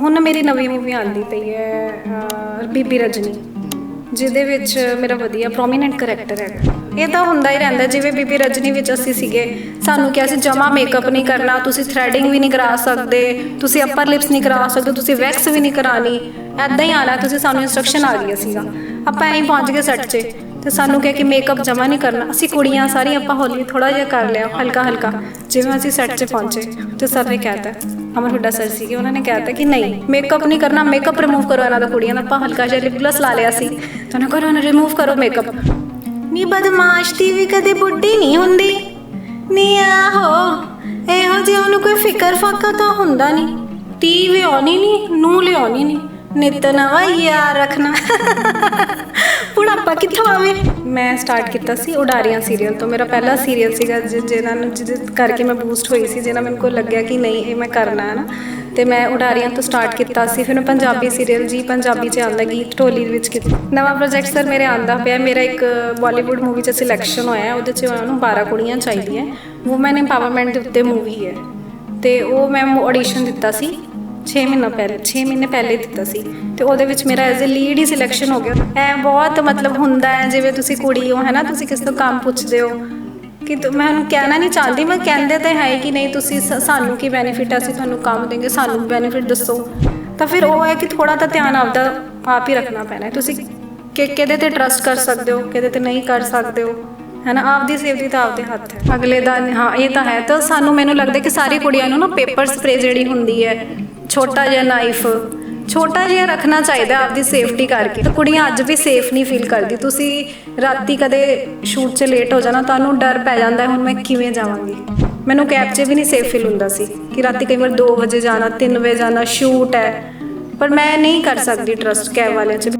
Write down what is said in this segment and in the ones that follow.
ਹੁਣ ਮੇਰੀ ਨਵੀਂ ਮੂਵੀ ਆਂਦੀ ਪਈ ਹੈ ਅਹ, ਬੀਬੀ ਰਜਨੀ ਜਿਹਦੇ ਵਿੱਚ ਮੇਰਾ ਵਧੀਆ ਪ੍ਰੋਮੀਨੈਂਟ ਕਰੈਕਟਰ ਹੈਗਾ। ਇਹ ਤਾਂ ਹੁੰਦਾ ਹੀ ਰਹਿੰਦਾ ਜਿਵੇਂ ਬੀਬੀ ਰਜਨੀ ਵਿੱਚ ਅਸੀਂ ਸੀਗੇ ਸਾਨੂੰ ਕਿਹਾ ਸੀ ਜਮਾ ਮੇਕਅਪ ਨਹੀਂ ਕਰਨਾ ਤੁਸੀਂ ਥ੍ਰੈਡਿੰਗ ਵੀ ਨਹੀਂ ਕਰਾ ਸਕਦੇ ਤੁਸੀਂ ਅਪਰ ਲਿਪਸ ਨਹੀਂ ਕਰਾ ਸਕਦੇ ਤੁਸੀਂ ਵੈਕਸ ਵੀ ਨਹੀਂ ਕਰਾਣੀ ਐਦਾਂ ਹੀ ਆਣਾ ਤੁਸੀਂ ਸਾਨੂੰ ਇਨਸਟਰਕਸ਼ਨ ਆ ਗਈਆਂ ਸੀਗਾ ਆਪਾਂ ਐਂ ਹੀ ਪਹੁੰਚ ਗਏ ਸੈੱਟ 'ਚ ਤੇ ਸਾਨੂੰ ਕਿਹਾ ਕਿ ਮੇਕਅਪ ਜਮਾ ਨਹੀਂ ਕਰਨਾ। ਅਸੀਂ ਕੁੜੀਆਂ ਸਾਰੀਆਂ ਆਪਾਂ ਹੌਲੀ ਥੋੜਾ ਜਿਹਾ ਕਰ ਲਿਆ ਹਲਕਾ ਹਲਕਾ ਜਿਵੇਂ ਅਸੀਂ ਸੈੱਟ 'ਚ ਪਹੁੰਚੇ ਤੇ ਸਰ ਨੇ ਕਹਿਤਾ ਅਮਰ ਹੁੱਡਾ ਸਰ ਸੀਗੇ, ਉਹਨਾਂ ਨੇ ਕਹਿਤਾ ਕਿ ਨਹੀਂ ਮੇਕਅਪ ਨਹੀਂ ਕਰਨਾ ਮੇਕਅਪ ਰਿਮੂਵ ਕਰੋ ਇਹਨਾਂ ਦਾ ਕੁੜੀਆਂ ਦਾ, ਆਪਾਂ ਹਲਕਾ ਜਿਹਾ ਲਿਪ ਗਲਸ ਲਾ ਲਿਆ ਸੀ। ਤਾਂ ਉਹਨਾਂ ਕਰੋ ਰਿਮੂਵ ਕਰੋ ਮੇਕਅਪ ਨੀ ਬਦਮਾਸ਼ ਦੀ ਵੀ ਕਦੇ ਬੁੱਢੀ ਨਹੀਂ ਹੁੰਦੀ। ਨੀ ਆਹੋ, ਇਹੋ ਜਿਹੀ ਉਹਨੂੰ ਕੋਈ ਫਿਕਰ ਫਾਕਾ ਤਾਂ ਹੁੰਦਾ ਨਹੀਂ। ਤੀ ਵੀ ਆਉਣੀ ਨਹੀਂ ਨੂੰ ਲਿਆਉਣੀ ਨਹੀਂ ਨਿਤ ਨਵਾਂ ਯਾਰ ਰੱਖਣਾ। ਬੁਢਾਪਾ ਕਿੱਥੋਂ ਆਵੇ? ਮੈਂ ਸਟਾਰਟ ਕੀਤਾ ਸੀ ਉਡਾਰੀਆਂ ਸੀਰੀਅਲ ਤੋਂ। ਮੇਰਾ ਪਹਿਲਾ ਸੀਰੀਅਲ ਸੀਗਾ ਜਿ- ਜਿਹਨਾਂ ਨੂੰ ਜਿਹਦੇ ਕਰਕੇ ਮੈਂ ਬੂਸਟ ਹੋਈ ਸੀ ਜਿਹਨਾਂ ਮੈਨੂੰ ਕੋਈ ਲੱਗਿਆ ਕਿ ਨਹੀਂ ਇਹ ਮੈਂ ਕਰਨਾ ਹੈ ਨਾ। ਤੇ ਮੈਂ ਉਡਾਰੀਆਂ ਤੋਂ ਸਟਾਰਟ ਕੀਤਾ ਸੀ। ਫਿਰ ਮੈਂ ਪੰਜਾਬੀ ਸੀਰੀਅਲ ਜੀ ਪੰਜਾਬੀ ਚ ਆਉਂਦਾ ਗੀਤ ਢੋਲੀ ਵਿੱਚ ਕੀਤਾ ਨਵਾਂ ਪ੍ਰੋਜੈਕਟ ਸਰ ਮੇਰੇ ਆਂਦਾ ਪਿਆ। ਮੇਰਾ ਇੱਕ ਬਾਲੀਵੁੱਡ ਮੂਵੀ ਚ ਸਿਲੈਕਸ਼ਨ ਹੋਇਆ ਹੈ, ਉਹਦੇ ਚ ਉਹਨੂੰ 12 ਕੁੜੀਆਂ ਚਾਹੀਦੀਆਂ ਵੂਮਨ ਇੰਪਾਵਰਮੈਂਟ ਦੇ ਉੱਤੇ ਮੂਵੀ ਹੈ। ਤੇ ਉਹ ਮੈਂ ਆਡੀਸ਼ਨ ਦਿੱਤਾ ਸੀ। 6 ਮਹੀਨਾ ਪਹਿਲੇ 6 ਮਹੀਨੇ ਪਹਿਲੇ ਦਿੱਤਾ ਸੀ। ਤੇ ਉਹਦੇ ਵਿੱਚ ਮੇਰਾ ਐਜ਼ ਅ ਲੀਡ ਹੀ ਸਿਲੈਕਸ਼ਨ ਹੋ ਗਿਆ। ਐ ਬਹੁਤ ਮਤਲਬ ਹੁੰਦਾ ਹੈ, ਜਿਵੇਂ ਤੁਸੀਂ ਕੁੜੀ ਹੋ ਹੈ ਤੁਸੀਂ ਕਿਸ ਤੋਂ ਕੰਮ ਪੁੱਛਦੇ ਹੋ। ਕਿ ਮੈਂ ਉਹਨੂੰ ਕਹਿਣਾ ਨਹੀਂ ਚਾਹੁੰਦੀ, ਮੈਂ ਕਹਿੰਦੇ ਤਾਂ ਹੈ ਕਿ ਨਹੀਂ, ਤੁਸੀਂ ਸਾਨੂੰ ਕੀ ਬੈਨੀਫਿਟ ਅਸੀਂ ਤੁਹਾਨੂੰ ਕੰਮ ਦੇਂਗੇ, ਸਾਨੂੰ ਬੈਨੀਫਿਟ ਦੱਸੋ। ਤਾਂ ਫਿਰ ਉਹ ਹੈ ਕਿ ਥੋੜਾ ਤਾਂ ਧਿਆਨ ਆਪਦਾ ਆਪ ਹੀ ਰੱਖਣਾ ਪੈਣਾ ਤੁਸੀਂ ਕਿ, ਕਿਹਦੇ ਤੇ ਟਰਸਟ ਕਰ ਸਕਦੇ ਹੋ, ਕਿਹਦੇ ਤੇ ਨਹੀਂ ਕਰ ਸਕਦੇ ਹੋ ਹੈ ਆਪਦੀ ਸੇਫਟੀ ਤਾਂ ਆਪਦੇ ਹੱਥ ਹੈ। ਅਗਲੇ ਦਾ, ਹਾਂ, ਇਹ ਤਾਂ ਹੈ। ਤਾਂ ਸਾਨੂੰ ਮੈਨੂੰ ਲੱਗਦਾ ਕਿ ਸਾਰੀ ਕੁੜੀਆਂ ਨੂੰ ਨਾ ਪੇਪਰ ਸਪਰੇ ਜਿਹੜੀ ਹੁੰਦੀ ਹੈ ਛੋਟਾ ਜਿਹਾ ਨਾਈਫ ਛੋਟਾ ਜਿਹਾ ਰੱਖਣਾ ਚਾਹੀਦਾ ਆਪਦੀ ਸੇਫਟੀ ਕਰਕੇ। ਤਾਂ ਕੁੜੀਆਂ ਅੱਜ ਵੀ ਸੇਫ ਨਹੀਂ ਫੀਲ ਕਰਦੀ। ਤੁਸੀਂ ਰਾਤੀ ਕਦੇ ਸ਼ੂਟ 'ਚ ਲੇਟ ਹੋ ਜਾਣਾ, ਤੁਹਾਨੂੰ ਡਰ ਪੈ ਜਾਂਦਾ, ਹੁਣ ਮੈਂ ਕਿਵੇਂ ਜਾਵਾਂਗੀ? ਮੈਨੂੰ ਕੈਬ 'ਚ ਵੀ ਨਹੀਂ ਸੇਫ ਫੀਲ ਹੁੰਦਾ ਸੀ ਕਿ ਰਾਤੀ ਕਈ ਵਾਰ 2 ਵਜੇ ਜਾਣਾ 3 ਵਜੇ ਜਾਣਾ ਸ਼ੂਟ ਹੈ। ਪਰ ਮੈਂ ਨਹੀਂ ਕਰ ਸਕਦੀ ਟਰਸਟ ਕੈਬ ਵਾਲਿਆਂ 'ਚ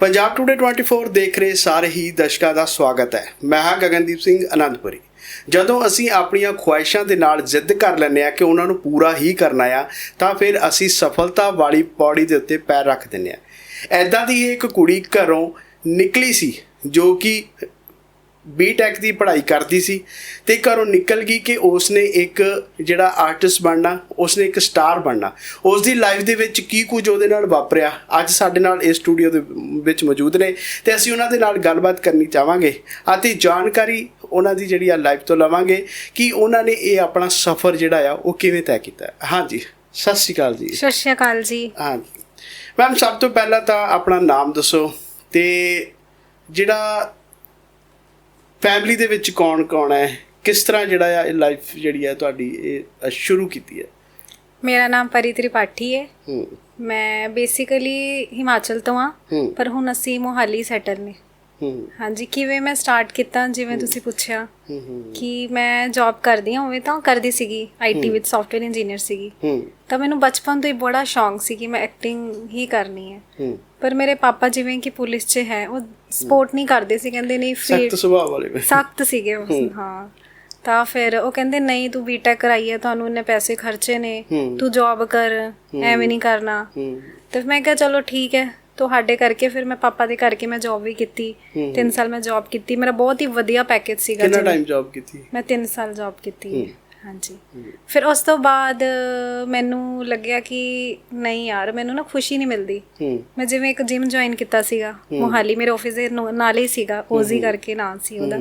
ਪੰਜਾਬ ਟੂਡੇ 24 ਦੇਖ ਰਹੇ ਸਾਰੇ ਹੀ ਦਰਸ਼ਕਾਂ ਦਾ ਸਵਾਗਤ ਹੈ। ਮੈਂ ਹਾਂ ਗਗਨਦੀਪ ਸਿੰਘ ਅਨੰਦਪੁਰੀ। ਜਦੋਂ ਅਸੀਂ ਆਪਣੀਆਂ ਖੁਆਇਸ਼ਾਂ ਦੇ ਨਾਲ ਜ਼ਿੱਦ ਕਰ ਲੈਂਦੇ ਆ ਕਿ ਉਹਨਾਂ ਨੂੰ ਪੂਰਾ ਹੀ ਕਰਨਾ ਆ, ਤਾਂ ਫਿਰ ਅਸੀਂ ਸਫਲਤਾ ਵਾਲੀ ਪੌੜੀ ਦੇ ਉੱਤੇ ਪੈਰ ਰੱਖ ਦਿੰਦੇ ਆ ਐਦਾਂ ਦੀ ਹੀ ਇੱਕ ਕੁੜੀ ਘਰੋਂ ਨਿਕਲੀ ਸੀ, ਜੋ ਕਿ ਬੀਟੈਕ ਦੀ ਪੜ੍ਹਾਈ ਕਰਦੀ ਸੀ ਤੇ ਘਰੋਂ ਨਿਕਲ ਗਈ ਕਿ ਉਸਨੇ ਇੱਕ ਜਿਹੜਾ ਆਰਟਿਸਟ ਬਣਨਾ, ਉਸਨੇ ਇੱਕ ਸਟਾਰ ਬਣਨਾ। ਉਸ ਦੀ ਲਾਈਫ ਦੇ ਵਿੱਚ ਕੀ ਕੁਝ ਉਹਦੇ ਨਾਲ ਵਾਪਰਿਆ? ਅੱਜ ਸਾਡੇ ਨਾਲ ਇਸ ਸਟੂਡੀਓ ਦੇ ਵਿੱਚ ਮੌਜੂਦ ਨੇ ਤੇ ਅਸੀਂ ਉਹਨਾਂ ਦੇ ਨਾਲ ਗੱਲਬਾਤ ਕਰਨੀ ਚਾਹਾਂਗੇ ਅਤੇ ਜਾਣਕਾਰੀ ਉਹਨਾਂ ਦੀ ਜਿਹੜੀ ਆ ਲਾਈਫ ਤੋਂ ਲਵਾਂਗੇ ਕਿ ਉਹਨਾਂ ਨੇ ਇਹ ਆਪਣਾ ਸਫ਼ਰ ਜਿਹੜਾ ਆ ਉਹ ਕਿਵੇਂ ਤੈਅ ਕੀਤਾ? ਹਾਂਜੀ ਸਤਿ ਸ਼੍ਰੀ ਅਕਾਲ ਜੀ। ਸਤਿ ਸ਼੍ਰੀ ਅਕਾਲ ਜੀ। ਹਾਂਜੀ। ਮੈਮ ਸਭ ਤੋਂ ਪਹਿਲਾਂ ਤਾਂ ਆਪਣਾ ਨਾਮ ਦੱਸੋ ਤੇ ਜਿਹੜਾ ਫੈਮਿਲੀ ਦੇ ਵਿੱਚ ਕੌਣ ਕੌਣ ਹੈ ਕਿਸ ਤਰ੍ਹਾਂ ਜਿਹੜਾ ਆ ਇਹ ਲਾਈਫ ਜਿਹੜੀ ਹੈ ਤੁਹਾਡੀ ਇਹ ਸ਼ੁਰੂ ਕੀਤੀ ਹੈ? ਮੇਰਾ ਨਾਮ ਪਰੀ ਤ੍ਰਿਪਾਠੀ ਹੈ। ਹੂੰ। ਮੈਂ ਬੇਸਿਕਲੀ ਹਿਮਾਚਲ ਤੋਂ ਆ ਹੂੰ। ਪਰ ਹੁਣ ਅਸੀਂ ਮੋਹਾਲੀ ਸੈਟਲ ਨੇ। ਹੂੰ ਹਾਂਜੀ ਕਿਵੇਂ ਮੈਂ ਸਟਾਰਟ ਕੀਤਾ ਜਿਵੇਂ ਤੁਸੀਂ ਪੁੱਛਿਆ ਕਿ ਮੈਂ ਜੌਬ ਕਰਦੀ ਹਾਂ ਉਵੇਂ ਤਾਂ ਕਰਦੀ ਸੀਗੀ ਆਈਟੀ ਵਿੱਚ ਸੌਫਟਵੇਅਰ ਇੰਜੀਨੀਅਰ ਸੀਗੀ। ਤਾਂ ਮੈਨੂੰ ਬਚਪਨ ਤੋਂ ਹੀ ਬੜਾ ਸ਼ੌਂਕ ਸੀ ਕਿ ਮੈਂ ਐਕਟਿੰਗ ਹੀ ਕਰਨੀ ਹੈ। ਪਰ ਮੇਰੇ ਪਾਪਾ ਜਿਵੇਂ ਕਿ ਪੁਲਿਸ 'ਚ ਹੈ ਉਹ ਸਪੋਰਟ ਨਹੀਂ ਕਰਦੇ ਸੀ ਕਹਿੰਦੇ ਨਹੀਂ ਸਖਤ ਫੀਲਡ ਸੁਭਾਅ ਵਾਲੇ। ਸਖਤ ਸੀਗੇ ਹਾਂ। ਤਾਂ ਫਿਰ ਉਹ ਕਹਿੰਦੇ ਨਹੀਂ ਤੂੰ ਬੀਟੈਕ ਕਰਾਈ ਹੈ ਤੁਹਾਨੂੰ ਇੰਨੇ ਪੈਸੇ ਖਰਚੇ ਨੇ। ਤੂੰ ਜੌਬ ਕਰ ਐਵੇਂ ਨਹੀਂ ਕਰਨਾ। ਤੇ ਮੈਂ ਕਿਹਾ ਚਲੋ ਠੀਕ ਹੈ ਤੁਹਾਡੇ ਕਰਕੇ ਫਿਰ ਮੈਂ ਪਾਪਾ ਦੇ ਕਰਕੇ ਮੈਂ ਜੌਬ ਵੀ ਕੀਤੀ। 3 ਸਾਲ ਮੈਂ ਜੌਬ ਕੀਤੀ। ਮੇਰਾ ਬਹੁਤ ਹੀ ਵਧੀਆ ਪੈਕੇਜ ਸੀਗਾ ਕਿੰਨਾ ਟਾਈਮ ਜੌਬ ਕੀਤੀ? ਮੈਂ 3 ਸਾਲ ਜੌਬ ਕੀਤੀ। ਹਾਂਜੀ। ਫਿਰ ਉਸ ਤੋਂ ਬਾਅਦ ਮੈਨੂੰ ਲੱਗਿਆ ਕਿ ਨਹੀਂ ਯਾਰ ਮੈਨੂੰ ਨਾ ਖੁਸ਼ੀ ਨਹੀਂ ਮਿਲਦੀ। ਮੈਂ ਜਿਵੇਂ ਇੱਕ ਜਿਮ ਜੁਆਇਨ ਕੀਤਾ ਸੀਗਾ। ਮੋਹਾਲੀ ਮੇਰੇ ਆਫਿਸ ਦੇ ਨੋ- ਨਾਲ ਹੀ ਸੀਗਾ ਓਜ਼ੀ ਕਰਕੇ ਨਾਮ ਸੀ ਉਹਦਾ।